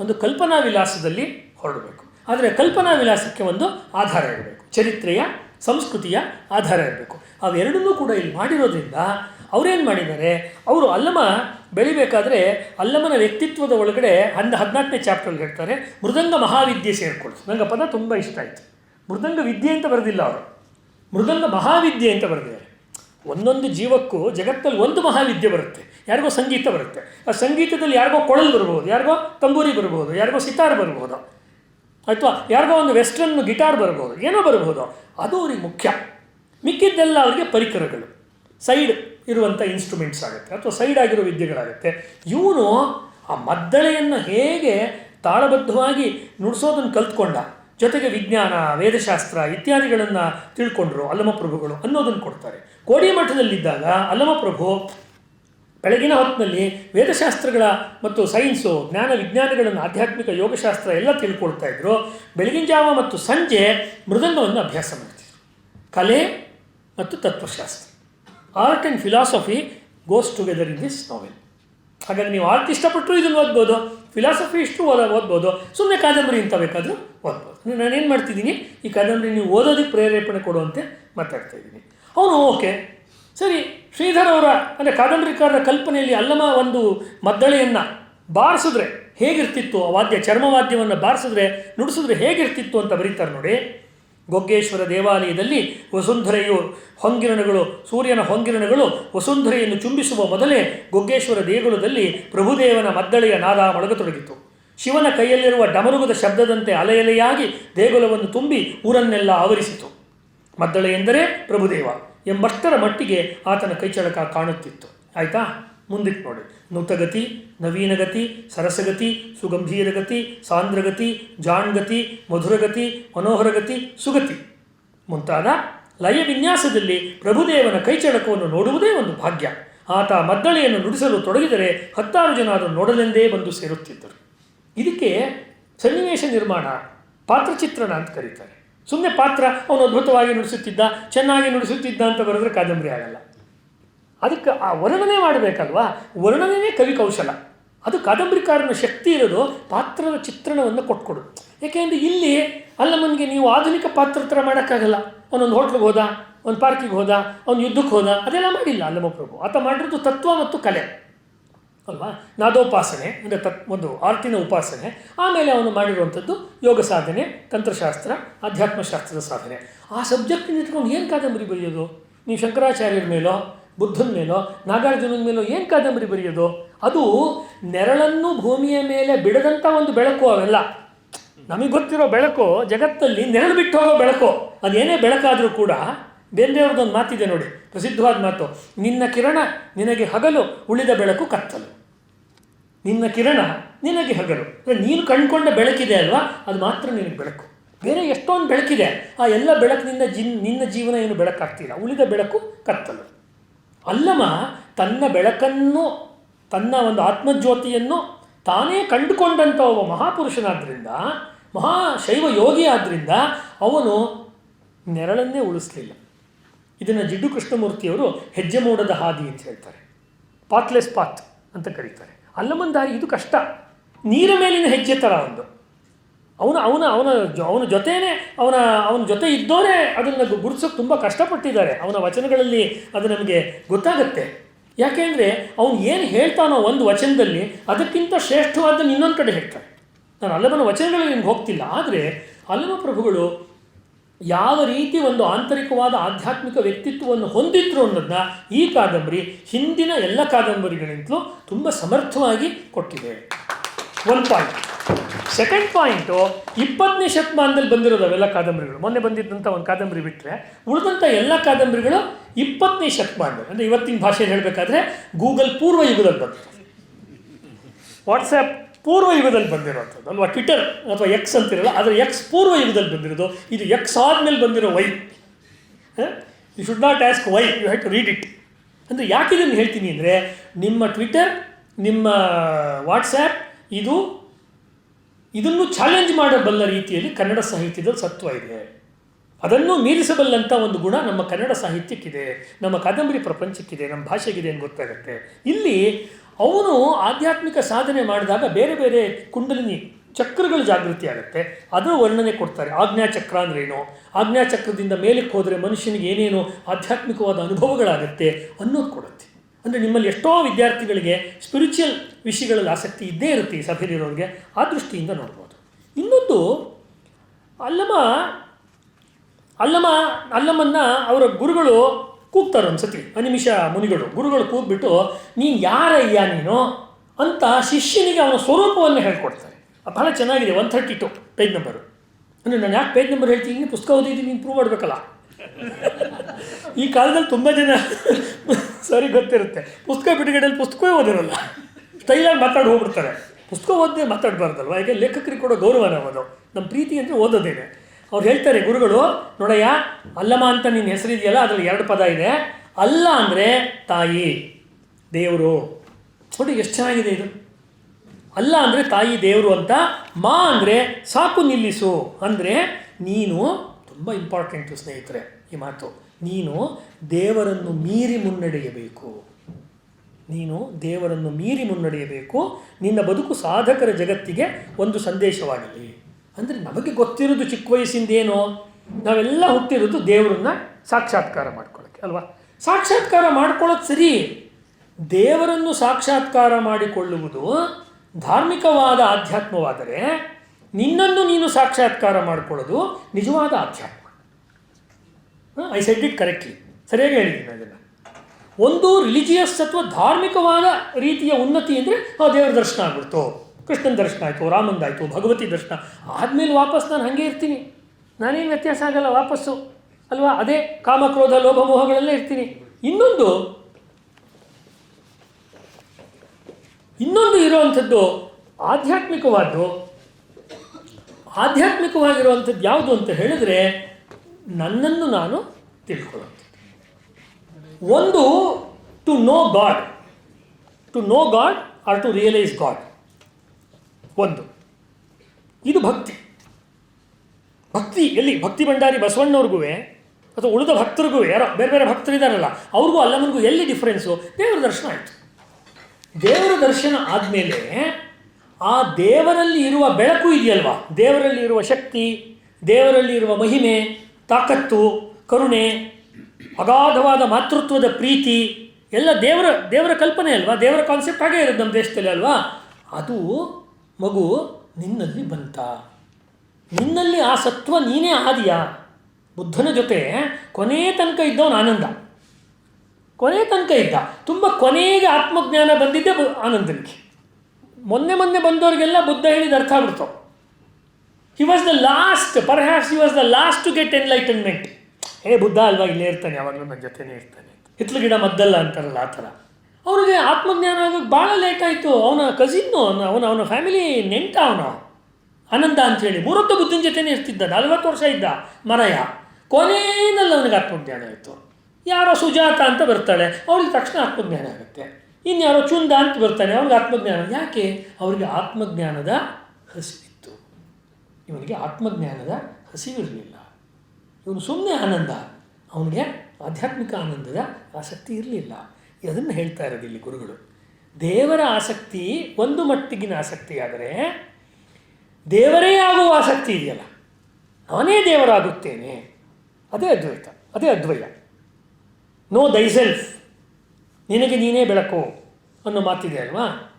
ಒಂದು ಕಲ್ಪನಾ ವಿಲಾಸದಲ್ಲಿ ಹೊರಡಬೇಕು. ಆದರೆ ಕಲ್ಪನಾ ವಿಲಾಸಕ್ಕೆ ಒಂದು ಆಧಾರ ಇರಬೇಕು. ಚರಿತ್ರೆಯ, ಸಂಸ್ಕೃತಿಯ ಆಧಾರ ಇರಬೇಕು. ಅವೆರಡನ್ನೂ ಕೂಡ ಇಲ್ಲಿ ಮಾಡಿರೋದ್ರಿಂದ ಅವರೇನು ಮಾಡಿದ್ದಾರೆ? ಅವರು ಅಲ್ಲಮ ಬೆಳಿಬೇಕಾದ್ರೆ ಅಲ್ಲಮನ ವ್ಯಕ್ತಿತ್ವದ ಒಳಗಡೆ ಹಂದ ಹದಿನಾಲ್ಕನೇ ಚಾಪ್ಟರ್ಗೆ ಹೇಳ್ತಾರೆ, ಮೃದಂಗ ಮಹಾವಿದ್ಯೆ ಸೇರಿಕೊಳ್ಳೋದು ನನಗೆ ಪದ ತುಂಬ ಇಷ್ಟ ಆಯಿತು. ಮೃದಂಗ ವಿದ್ಯೆ ಅಂತ ಬರೆದಿಲ್ಲ ಅವರು. ಮೃದಂಗ ಮಹಾವಿದ್ಯೆ ಅಂತ ಬರೆದಿದ್ದಾರೆ. ಒಂದೊಂದು ಜೀವಕ್ಕೂ ಜಗತ್ತಲ್ಲಿ ಒಂದು ಮಹಾವಿದ್ಯೆ ಬರುತ್ತೆ. ಯಾರಿಗೋ ಸಂಗೀತ ಬರುತ್ತೆ. ಆ ಸಂಗೀತದಲ್ಲಿ ಯಾರಿಗೋ ಕೊಳಲು ಬರ್ಬೋದು, ಯಾರಿಗೋ ತಂಬೂರಿ ಬರ್ಬೋದು, ಯಾರಿಗೋ ಸಿತಾರ್ ಬರ್ಬೋದು. ಅಥವಾ ಯಾರಿಗೋ ಒಂದು ವೆಸ್ಟರ್ನ್ ಗಿಟಾರ್ ಬರ್ಬೋದು, ಏನೋ ಬರ್ಬೋದು. ಅದು ಅವ್ರಿಗೆ ಮುಖ್ಯ. ಮಿಕ್ಕಿದ್ದೆಲ್ಲ ಅವರಿಗೆ ಪರಿಕರಗಳು. ಸೈಡ್ ಇರುವಂಥ ಇನ್ಸ್ಟ್ರೂಮೆಂಟ್ಸ್ ಆಗುತ್ತೆ ಅಥವಾ ಸೈಡ್ ಆಗಿರೋ ವಿದ್ಯೆಗಳಾಗುತ್ತೆ. ಇವನು ಆ ಮದ್ದಳೆಯನ್ನು ಹೇಗೆ ತಾಳಬದ್ಧವಾಗಿ ನುಡಿಸೋದನ್ನು ಕಲ್ತ್ಕೊಂಡ? ಜೊತೆಗೆ ವಿಜ್ಞಾನ, ವೇದಶಾಸ್ತ್ರ ಇತ್ಯಾದಿಗಳನ್ನು ತಿಳ್ಕೊಂಡ್ರು ಅಲ್ಲಮಪ್ರಭುಗಳು ಅನ್ನೋದನ್ನು ಕೊಡ್ತಾರೆ. ಕೋಡಿಮಠದಲ್ಲಿದ್ದಾಗ ಅಲ್ಲಮಪ್ರಭು ಬೆಳಗಿನ ಹೊತ್ತಿನಲ್ಲಿ ವೇದಶಾಸ್ತ್ರಗಳ ಮತ್ತು ಸೈನ್ಸು ಜ್ಞಾನ, ವಿಜ್ಞಾನಗಳನ್ನು ಆಧ್ಯಾತ್ಮಿಕ ಯೋಗಶಾಸ್ತ್ರ ಎಲ್ಲ ತಿಳ್ಕೊಳ್ತಾ ಇದ್ರು. ಬೆಳಗಿನ ಜಾವ ಮತ್ತು ಸಂಜೆ ಮೃದಂಗವನ್ನು ಅಭ್ಯಾಸ ಮಾಡ್ತಿದ್ರು. ಕಲೆ ಮತ್ತು ತತ್ವಶಾಸ್ತ್ರ. Art and philosophy goes together in this novel ಹಾಗಾಗಿ ನೀವು ಆರ್ಟ್ ಇಷ್ಟಪಟ್ಟರು ಇದನ್ನು ಓದ್ಬೋದು ಫಿಲಾಸಫಿ ಇಷ್ಟು ಓದ, ಓದ್ಬೋದು ಸುಮ್ಮನೆ ಕಾದಂಬರಿ ಅಂತ ಬೇಕಾದರೂ ಓದ್ಬೋದು. ನಾನೇನು ಮಾಡ್ತಿದ್ದೀನಿ, ಈ ಕಾದಂಬರಿ ನೀವು ಓದೋದಕ್ಕೆ ಪ್ರೇರೇಪಣೆ ಕೊಡುವಂತೆ ಮಾತಾಡ್ತಾ ಇದ್ದೀನಿ. ಅವನು ಓಕೆ. ಸರಿ, ಶ್ರೀಧರ್ ಅವರ, ಅಂದರೆ ಕಾದಂಬರಿಕಾರರ ಕಲ್ಪನೆಯಲ್ಲಿ ಅಲ್ಲಮ ಒಂದು ಮದ್ದಳೆಯನ್ನು ಬಾರಿಸಿದ್ರೆ ಹೇಗಿರ್ತಿತ್ತು, ಆ ವಾದ್ಯ ಚರ್ಮವಾದ್ಯವನ್ನು ಬಾರಿಸಿದ್ರೆ ನುಡಿಸಿದ್ರೆ ಹೇಗಿರ್ತಿತ್ತು ಅಂತ ಬರೀತಾರೆ ನೋಡಿ. ಗೊಗ್ಗೇಶ್ವರ ದೇವಾಲಯದಲ್ಲಿ ವಸುಂಧರೆಯು ಹೊಂಗಿರಣಗಳು ಸೂರ್ಯನ ಹೊಂಗಿರಣಗಳು ವಸುಂಧರೆಯನ್ನು ಚುಂಬಿಸುವ ಮೊದಲೇ ಗೊಗ್ಗೇಶ್ವರ ದೇಗುಲದಲ್ಲಿ ಪ್ರಭುದೇವನ ಮದ್ದಳೆಯ ನಾದ ಮೊಳಗತೊಡಗಿತು. ಶಿವನ ಕೈಯಲ್ಲಿರುವ ಡಮರುಗದ ಶಬ್ದದಂತೆ ಅಲೆಯಲೆಯಾಗಿ ದೇಗುಲವನ್ನು ತುಂಬಿ ಊರನ್ನೆಲ್ಲ ಆವರಿಸಿತು. ಮದ್ದಳೆ ಎಂದರೆ ಪ್ರಭುದೇವ ಎಂಬಷ್ಟರ ಮಟ್ಟಿಗೆ ಆತನ ಕೈಚಳಕ ಕಾಣುತ್ತಿತ್ತು. ಆಯಿತಾ? ಮುಂದಕ್ಕೆ ನೋಡಿ. ನೂತಗತಿ, ನವೀನಗತಿ, ಸರಸಗತಿ, ಸುಗಂಭೀರಗತಿ, ಸಾಂದ್ರಗತಿ, ಜಾಣ್ಗತಿ, ಮಧುರಗತಿ, ಮನೋಹರಗತಿ, ಸುಗತಿ. ಮುಂತಾದ ಲಯ ವಿನ್ಯಾಸದಲ್ಲಿ ಪ್ರಭುದೇವನ ಕೈಚಳಕವನ್ನು ನೋಡುವುದೇ ಒಂದು ಭಾಗ್ಯ. ಆತ ಮದ್ದಳೆಯನ್ನು ನುಡಿಸಲು ತೊಡಗಿದರೆ ಹತ್ತಾರು ಜನ ಅದನ್ನು ನೋಡಲೆಂದೇ ಬಂದು ಸೇರುತ್ತಿದ್ದರು. ಇದಕ್ಕೆ ಸನ್ನಿವೇಶ ನಿರ್ಮಾಣ ಪಾತ್ರಚಿತ್ರಣ ಅಂತ ಕರೀತಾರೆ. ಸುಮ್ಮನೆ ಪಾತ್ರ ಅವನು ಅದ್ಭುತವಾಗಿ ನುಡಿಸುತ್ತಿದ್ದ, ಚೆನ್ನಾಗಿ ನುಡಿಸುತ್ತಿದ್ದ ಅಂತ ಬರೆದ್ರೆ ಕಾದಂಬರಿ ಆಗಲ್ಲ. ಅದಕ್ಕೆ ಆ ವರ್ಣನೆ ಮಾಡಬೇಕಲ್ವಾ? ವರ್ಣನೆಯೇ ಕವಿ ಕೌಶಲ. ಅದು ಕಾದಂಬರಿಕಾರನ ಶಕ್ತಿ ಇರೋದು ಪಾತ್ರದ ಚಿತ್ರಣವನ್ನು ಕೊಟ್ಕೊಡು. ಯಾಕೆಂದರೆ ಇಲ್ಲಿ ಅಲ್ಲಮ್ಮನಿಗೆ ನೀವು ಆಧುನಿಕ ಪಾತ್ರ ಥರ ಮಾಡೋಕ್ಕಾಗಲ್ಲ. ಅವನೊಂದು ಹೋಟ್ಲಿಗೆ ಹೋದ ಒಂದು ಪಾರ್ಕಿಗೆ ಹೋದ, ಅವ್ನು ಯುದ್ಧಕ್ಕೆ ಹೋದ, ಅದೆಲ್ಲ ಮಾಡಿಲ್ಲ ಅಲ್ಲಮಪ್ರಭು ಆತ ಮಾಡಿರೋದು ತತ್ವ ಮತ್ತು ಕಲೆ. ಅಲ್ವಾ? ನಾದೋಪಾಸನೆ, ಅಂದರೆ ತತ್, ಒಂದು ಆರ್ಟಿನ ಉಪಾಸನೆ. ಆಮೇಲೆ ಅವನು ಮಾಡಿರುವಂಥದ್ದು ಯೋಗ ಸಾಧನೆ, ತಂತ್ರಶಾಸ್ತ್ರ ಅಧ್ಯಾತ್ಮಶಾಸ್ತ್ರದ ಸಾಧನೆ. ಆ ಸಬ್ಜೆಕ್ಟಿನ ಇಟ್ಕೊಂಡು ಏನು ಕಾದಂಬರಿ ಬರೆಯೋದು? ನೀವು ಶಂಕರಾಚಾರ್ಯರ ಮೇಲೋ? ಬುದ್ಧನ ಮೇಲೋ ನಾಗಾರ್ಜುನನ ಮೇಲೋ ಏನು ಕಾದಂಬರಿ ಬರೆಯೋದು? ಅದು ನೆರಳನ್ನು ಭೂಮಿಯ ಮೇಲೆ ಬಿಡದಂಥ ಒಂದು ಬೆಳಕು ಅವೆಲ್ಲ. ನಮಗೆ ಗೊತ್ತಿರೋ ಬೆಳಕು ಜಗತ್ತಲ್ಲಿ ನೆರಳು ಬಿಟ್ಟು ಹೋಗೋ ಬೆಳಕು. ಅದೇನೇ ಬೆಳಕಾದರೂ ಕೂಡ ಬೇಂದ್ರೆಯವ್ರದ್ದೊಂದು ಮಾತಿದೆ ನೋಡಿ, ಪ್ರಸಿದ್ಧವಾದ ಮಾತು. ನಿನ್ನ ಕಿರಣ ನಿನಗೆ ಹಗಲು, ಉಳಿದ ಬೆಳಕು ಕತ್ತಲು. ನಿನ್ನ ಕಿರಣ ನಿನಗೆ ಹಗಲು. ಅಂದರೆ ನೀನು ಕಂಡುಕೊಂಡ ಬೆಳಕಿದೆ ಅಲ್ವಾ? ಅದು ಮಾತ್ರ ನಿನಗೆ ಬೆಳಕು. ಬೇರೆ ಎಷ್ಟೊಂದು ಬೆಳಕಿದೆ. ಆ ಎಲ್ಲ ಬೆಳಕಿನಿಂದ ಜಿನ್, ನಿನ್ನ ಜೀವನ ಏನು ಬೆಳಕಾಗ್ತಿಲ್ಲ ಉಳಿದ ಬೆಳಕು, ಕತ್ತಲು. ಅಲ್ಲಮ ತನ್ನ ಬೆಳಕನ್ನು, ತನ್ನ ಒಂದು ಆತ್ಮಜ್ಯೋತಿಯನ್ನು ತಾನೇ ಕಂಡುಕೊಂಡಂಥ ಒಬ್ಬ ಮಹಾಪುರುಷನಾದ್ದರಿಂದ ಮಹಾಶೈವ ಯೋಗಿ ಆದ್ದರಿಂದ ಅವನು ನೆರಳನ್ನೇ ಉಳಿಸ್ಲಿಲ್ಲ. ಇದನ್ನು ಜಿಡ್ಡು ಕೃಷ್ಣಮೂರ್ತಿಯವರು ಹೆಜ್ಜೆ ಮೂಡದ ಹಾದಿ ಅಂತ ಹೇಳ್ತಾರೆ. ಪಾತ್ಲೆಸ್ ಪಾತ್ ಅಂತ ಕರೀತಾರೆ. ಅಲ್ಲಮ್ಮನ ದಾರಿ ಇದು ಕಷ್ಟ. ನೀರ ಮೇಲಿನ ಹೆಜ್ಜೆ ಥರ ಒಂದು. ಅವನ ಅವನ ಅವನ ಅವನ ಜೊತೆನೇ, ಅವನ ಅವನ ಜೊತೆ ಇದ್ದವರೇ ಅದನ್ನು ಗುರುತಿಸೋಕೆ ತುಂಬ ಕಷ್ಟಪಟ್ಟಿದ್ದಾರೆ. ಅವನ ವಚನಗಳಲ್ಲಿ ಅದು ನಮಗೆ ಗೊತ್ತಾಗುತ್ತೆ. ಯಾಕೆಂದರೆ ಅವನು ಏನು ಹೇಳ್ತಾನೋ ಒಂದು ವಚನದಲ್ಲಿ ಅದಕ್ಕಿಂತ ಶ್ರೇಷ್ಠವಾದನ್ನು ಇನ್ನೊಂದು ಕಡೆ ಹೇಳ್ತಾನೆ. ನಾನು ಅಲ್ಲಮನ ವಚನಗಳಲ್ಲಿ ನಿಮ್ಗೆ ಹೋಗ್ತಿಲ್ಲ, ಆದರೆ ಅಲ್ಲಮ ಪ್ರಭುಗಳು ಯಾವ ರೀತಿ ಒಂದು ಆಂತರಿಕವಾದ ಆಧ್ಯಾತ್ಮಿಕ ವ್ಯಕ್ತಿತ್ವವನ್ನು ಹೊಂದಿದ್ರು ಅನ್ನೋದನ್ನ ಈ ಕಾದಂಬರಿ ಹಿಂದಿನ ಎಲ್ಲ ಕಾದಂಬರಿಗಳಿಂತಲೂ ತುಂಬ ಸಮರ್ಥವಾಗಿ ಕೊಟ್ಟಿದೆ. ಒಂದು ಪಾಯಿಂಟ್ ಸೆಕೆಂಡ್ ಪಾಯಿಂಟು ಇಪ್ಪತ್ತನೇ ಶತಮಾನದಲ್ಲಿ ಬಂದಿರೋದು ಅವೆಲ್ಲ ಕಾದಂಬರಿಗಳು. ಮೊನ್ನೆ ಬಂದಿದ್ದಂಥ ಒಂದು ಕಾದಂಬರಿ ಬಿಟ್ಟರೆ ಉಳಿದಂಥ ಎಲ್ಲ ಕಾದಂಬರಿಗಳು ಇಪ್ಪತ್ತನೇ ಶತಮಾನದಲ್ಲಿ. ಅಂದರೆ ಇವತ್ತಿನ ಭಾಷೆಯಲ್ಲಿ ಹೇಳಬೇಕಾದ್ರೆ, ಗೂಗಲ್ ಪೂರ್ವ ಯುಗದಲ್ಲಿ ಬಂತು ವಾಟ್ಸಪ್ ಪೂರ್ವ ಯುಗದಲ್ಲಿ ಬಂದಿರೋಂಥದ್ದು ಅಲ್ವಾ? ಟ್ವಿಟರ್ ಅಥವಾ ಎಕ್ಸ್ ಅಂತಿರಲ್ಲ ಆದರೆ ಎಕ್ಸ್ ಪೂರ್ವ ಯುಗದಲ್ಲಿ ಬಂದಿರೋದು. ಇದು ಎಕ್ಸ್ ಆದಮೇಲೆ ಬಂದಿರೋ why you should not ask why you have to read it ಅಂದರೆ ಯಾಕೆ ಇದನ್ನು ಹೇಳ್ತೀನಿ ಅಂದರೆ, ನಿಮ್ಮ ಟ್ವಿಟರ್ ನಿಮ್ಮ ವಾಟ್ಸ್ಯಾಪ್ ಇದು ಇದನ್ನು ಚಾಲೆಂಜ್ ಮಾಡಬಲ್ಲ ರೀತಿಯಲ್ಲಿ ಕನ್ನಡ ಸಾಹಿತ್ಯದಲ್ಲಿ ಸತ್ವ ಇದೆ. ಅದನ್ನು ಮೀರಿಸಬಲ್ಲಂಥ ಒಂದು ಗುಣ ನಮ್ಮ ಕನ್ನಡ ಸಾಹಿತ್ಯಕ್ಕಿದೆ, ನಮ್ಮ ಕಾದಂಬರಿ ಪ್ರಪಂಚಕ್ಕಿದೆ, ನಮ್ಮ ಭಾಷೆಗಿದೆ ಅಂತ ಗೊತ್ತಾಗುತ್ತೆ. ಇಲ್ಲಿ ಅವನು ಆಧ್ಯಾತ್ಮಿಕ ಸಾಧನೆ ಮಾಡಿದಾಗ ಬೇರೆ ಬೇರೆ ಕುಂಡಲಿನಿ ಚಕ್ರಗಳು ಜಾಗೃತಿ ಆಗುತ್ತೆ ಅದರ ವರ್ಣನೆ ಕೊಡ್ತಾರೆ. ಆಜ್ಞಾಚಕ್ರ ಅಂದ್ರೇನು? ಆಜ್ಞಾಚಕ್ರದಿಂದ ಮೇಲಕ್ಕೆ ಹೋದರೆ ಮನುಷ್ಯನಿಗೆ ಏನೇನು ಆಧ್ಯಾತ್ಮಿಕವಾದ ಅನುಭವಗಳಾಗುತ್ತೆ ಅನ್ನೋದು ಕೊಡುತ್ತೆ. ಅಂದರೆ ನಿಮ್ಮಲ್ಲಿ ಎಷ್ಟೋ ವಿದ್ಯಾರ್ಥಿಗಳಿಗೆ ಸ್ಪಿರಿಚುವಲ್ ವಿಷಯಗಳಲ್ಲಿ ಆಸಕ್ತಿ ಇದ್ದೇ ಇರುತ್ತೆ ಈ ಸಭೆಯಲ್ಲಿರೋರಿಗೆ, ಆ ದೃಷ್ಟಿಯಿಂದ ನೋಡ್ಬೋದು. ಇನ್ನೊಂದು ಅಲ್ಲಮ ಅಲ್ಲಮ ಅಲ್ಲಮನ್ನ ಅವರ ಗುರುಗಳು ಕೂಗ್ತಾರೆ ಒಂದು ಸತಿ ಅನಿಮಿಷ ಮುನಿಗಳು, ಗುರುಗಳು ಕೂಗ್ಬಿಟ್ಟು, ನೀನು ಯಾರಯ್ಯ ನೀನು? ಅಂತ ಶಿಷ್ಯನಿಗೆ ಅವನ ಸ್ವರೂಪವನ್ನು ಹೇಳ್ಕೊಡ್ತಾರೆ. ಬಹಳ ಚೆನ್ನಾಗಿದೆ one thirty two page number. ಅಂದರೆ ನಾನು ಯಾಕೆ ಪೇಜ್ ನಂಬರ್ ಹೇಳ್ತೀನಿ? ಪುಸ್ತಕ ಓದಿದ್ದೀನಿ ನೀನು ಪ್ರೂವ್ ಮಾಡಬೇಕಲ್ಲ. ಈ ಕಾಲದಲ್ಲಿ ತುಂಬ ಜನ ಸರಿ ಗೊತ್ತಿರುತ್ತೆ. ಪುಸ್ತಕ ಬಿಡುಗಡೆಯಲ್ಲಿ ಪುಸ್ತಕವೇ ಓದಿರಲ್ಲ. ಸ್ಟೈಲಾಗಿ ಮಾತಾಡಿ ಹೋಗ್ಬಿಡ್ತಾರೆ. ಪುಸ್ತಕ ಓದದೆ ಮಾತಾಡಬಾರ್ದಲ್ವ? ಯಾಕೆ ಲೇಖಕರಿಗೆ ಕೊಡೋ ಗೌರವ ನಾವು ನಮ್ಮ ಪ್ರೀತಿ ಅಂದರೆ ಓದೋದೇನೆ. ಅವ್ರು ಹೇಳ್ತಾರೆ ಗುರುಗಳು, ನೋಡಯ್ಯ, ಅಲ್ಲಮ್ಮ ಅಂತ ನಿನ್ನ ಹೆಸರಿದೆಯಲ್ಲ, ಅದರಲ್ಲಿ ಎರಡು ಪದ ಇದೆ. ಅಲ್ಲ ಅಂದರೆ ತಾಯಿ, ದೇವರು. ನೋಡಿ ಎಷ್ಟು ಚೆನ್ನಾಗಿದೆ ಇದು. ಅಲ್ಲ ಅಂದರೆ ತಾಯಿ, ದೇವರು ಅಂತ, ಮಾ ಅಂದರೆ ಸಾಕು ನಿಲ್ಲಿಸು ಅಂದರೆ ನೀನು ತುಂಬ ಇಂಪಾರ್ಟೆಂಟು ಸ್ನೇಹಿತರೆ ಈ ಮಾತು. ನೀನು ದೇವರನ್ನು ಮೀರಿ ಮುನ್ನಡೆಯಬೇಕು. ನೀನು ದೇವರನ್ನು ಮೀರಿ ಮುನ್ನಡೆಯಬೇಕು. ನಿನ್ನ ಬದುಕು ಸಾಧಕರ ಜಗತ್ತಿಗೆ ಒಂದು ಸಂದೇಶವಾಗಲಿ ಅಂದರೆ ನಮಗೆ ಗೊತ್ತಿರೋದು ಚಿಕ್ಕ ವಯಸ್ಸಿಂದೇನೋ? ನಾವೆಲ್ಲ ಹುಟ್ಟಿರೋದು ದೇವರನ್ನ ಸಾಕ್ಷಾತ್ಕಾರ ಮಾಡ್ಕೊಳ್ಳೋಕ್ಕೆ ಅಲ್ವಾ? ಸಾಕ್ಷಾತ್ಕಾರ ಮಾಡ್ಕೊಳ್ಳೋದು ಸರಿ. ದೇವರನ್ನು ಸಾಕ್ಷಾತ್ಕಾರ ಮಾಡಿಕೊಳ್ಳುವುದು ಧಾರ್ಮಿಕವಾದ ಆಧ್ಯಾತ್ಮವಾದರೆ ನಿನ್ನನ್ನು ನೀನು ಸಾಕ್ಷಾತ್ಕಾರ ಮಾಡಿಕೊಳ್ಳೋದು ನಿಜವಾದ ಆಧ್ಯಾತ್ಮ. ಐ ಸೆಡ್ ಇಟ್ ಕರೆಕ್ಟ್ಲಿ ಸರಿಯಾಗಿ ಹೇಳಿದ್ದೀನಿ ಅದನ್ನು ಒಂದು ರಿಲಿಜಿಯಸ್ ಅಥವಾ ಧಾರ್ಮಿಕವಾದ ರೀತಿಯ ಉನ್ನತಿ ಅಂದರೆ ಆ ದೇವರ ದರ್ಶನ ಆಗ್ಬಿಡ್ತು. ಕೃಷ್ಣನ ದರ್ಶನ ಆಯಿತು ರಾಮಂದಾಯಿತು ಭಗವತಿ ದರ್ಶನ. ಆದಮೇಲೆ ವಾಪಸ್ ನಾನು ಹಾಗೆ ಇರ್ತೀನಿ. ನಾನೇನು ವ್ಯತ್ಯಾಸ ಆಗಲ್ಲ, ವಾಪಸ್ಸು. ಅಲ್ವಾ? ಅದೇ ಕಾಮ, ಕ್ರೋಧ, ಲೋಭ, ಮೋಹಗಳಲ್ಲೇ ಇರ್ತೀನಿ. ಇನ್ನೊಂದು ಇನ್ನೊಂದು ಇರುವಂಥದ್ದು ಆಧ್ಯಾತ್ಮಿಕವಾದ್ದು. ಆಧ್ಯಾತ್ಮಿಕವಾಗಿರುವಂಥದ್ದು ಯಾವುದು ಅಂತ ಹೇಳಿದ್ರೆ ನನ್ನನ್ನು ನಾನು ತಿಳ್ಕೊಳ್ಳೋದು ಒಂದು to know God to know God or to realise God ಒಂದು. ಇದು ಭಕ್ತಿ. ಭಕ್ತಿ, ಎಲ್ಲಿ? ಭಕ್ತಿ ಭಂಡಾರಿ ಬಸವಣ್ಣವ್ರಿಗೂ ಅಥವಾ ಉಳಿದ ಭಕ್ತರಿಗೂ ಯಾರೋ, ಬೇರೆ ಬೇರೆ ಭಕ್ತರಿದ್ದಾರಲ್ಲ, ಅವ್ರಿಗೂ ಅಲ್ಲಮನಿಗೂ ಎಲ್ಲಿ ಡಿಫ್ರೆನ್ಸು ದೇವರ ದರ್ಶನ ಆಯಿತು. ದೇವರ ದರ್ಶನ ಆದಮೇಲೆ ಆ ದೇವರಲ್ಲಿ ಇರುವ ಬೆಳಕು ಇದೆಯಲ್ವಾ? ದೇವರಲ್ಲಿ ಇರುವ ಶಕ್ತಿ, ದೇವರಲ್ಲಿ ಇರುವ ಮಹಿಮೆ ತಾಕತ್ತು, ಕರುಣೆ, ಅಗಾಧವಾದ ಮಾತೃತ್ವದ ಪ್ರೀತಿ, ಎಲ್ಲ ದೇವರ ದೇವರ ಕಲ್ಪನೆ ಅಲ್ವಾ? ದೇವರ ಕಾನ್ಸೆಪ್ಟ್ ಹಾಗೇ ಇರೋದು ನಮ್ಮ ದೇಶದಲ್ಲಿ ಅಲ್ವಾ? ಅದು ಮಗು ನಿನ್ನಲ್ಲಿ ಬಂತ. ನಿನ್ನಲ್ಲಿ ಆ ಸತ್ವ ನೀನೇ ಆದಿಯಾ? ಬುದ್ಧನ ಜೊತೆ ಕೊನೆಯ ತನಕ ಇದ್ದವನು ಆನಂದ ಕೊನೆ ತನಕ ಇದ್ದ. ತುಂಬ ಕೊನೆಗೆ ಆತ್ಮಜ್ಞಾನ ಬಂದಿದ್ದೆ ಆನಂದನಿಗೆ. ಮೊನ್ನೆ ಮೊನ್ನೆ ಬಂದವರಿಗೆಲ್ಲ ಬುದ್ಧ ಹೇಳಿದ ಅರ್ಥ ಆಗ್ಬಿಡ್ತು. He was the last perhaps he was the last to get enlightenment ಏ ಬುದ್ಧ ಅಲ್ವಾ, ಇಲ್ಲೇ ಇರ್ತಾನೆ, ಯಾವಾಗಲೂ ನನ್ನ ಜೊತೆನೇ ಇರ್ತಾನೆ. ಹಿತ್ಲು ಗಿಡ ಮದ್ದಲ್ಲ ಅಂತಾರಲ್ಲ, ಆ ಥರ. ಅವನಿಗೆ ಆತ್ಮಜ್ಞಾನ ಆಗೋಕ್ಕೆ ಭಾಳ ಲೇಟ್ ಆಯಿತು. ಅವನ ಕಸಿನ್ನು ಅವನ ಅವನ ಫ್ಯಾಮಿಲಿ ನೆಂಟ ಅವನು. ಆನಂದ ಅಂಥೇಳಿ ಮೂರೊತ್ತು ಬುದ್ಧಿನ ಜೊತೆನೇ ಇರ್ತಿದ್ದ, ನಲ್ವತ್ತು ವರ್ಷ ಇದ್ದ ಮರಯ. ಕೊನೆಯಲ್ಲಿ ಅವನಿಗೆ ಆತ್ಮಜ್ಞಾನ ಆಯಿತು. ಯಾರೋ ಸುಜಾತ ಅಂತ ಬರ್ತಾಳೆ, ಅವಳಿಗೆ ತಕ್ಷಣ ಆತ್ಮಜ್ಞಾನ ಆಗುತ್ತೆ. ಇನ್ಯಾರೋ ಚುಂದ ಅಂತ ಬರ್ತಾನೆ ಅವ್ರಿಗೆ ಆತ್ಮಜ್ಞಾನ. ಯಾಕೆ? ಅವರಿಗೆ ಆತ್ಮಜ್ಞಾನದ ಹಸಿವಿತ್ತು ಇವನಿಗೆ ಆತ್ಮಜ್ಞಾನದ ಹಸಿವಿರಲಿಲ್ಲ. ಇವನು ಸುಮ್ಮನೆ ಆನಂದ, ಅವನಿಗೆ ಆಧ್ಯಾತ್ಮಿಕ ಆನಂದದ ಆಸಕ್ತಿ ಇರಲಿಲ್ಲ. ಅದನ್ನು ಹೇಳ್ತಾ ಇರೋದು ಇಲ್ಲಿ ಗುರುಗಳು. ದೇವರ ಆಸಕ್ತಿ ಒಂದು ಮಟ್ಟಿಗಿನ ಆಸಕ್ತಿಯಾದರೆ ದೇವರೇ ಆಗುವ ಆಸಕ್ತಿ ಇದೆಯಲ್ಲ. ನಾನೇ ದೇವರಾಗುತ್ತೇನೆ. ಅದೇ ಅದ್ವೈತ ಅದೇ ಅದ್ವೈತ ನೋ ದೈಸೆಲ್ಫ್ ನಿನಗೆ ನೀನೇ ಬೆಳಕು ಅನ್ನೋ ಮಾತಿದೆ ಅಲ್ವಾ?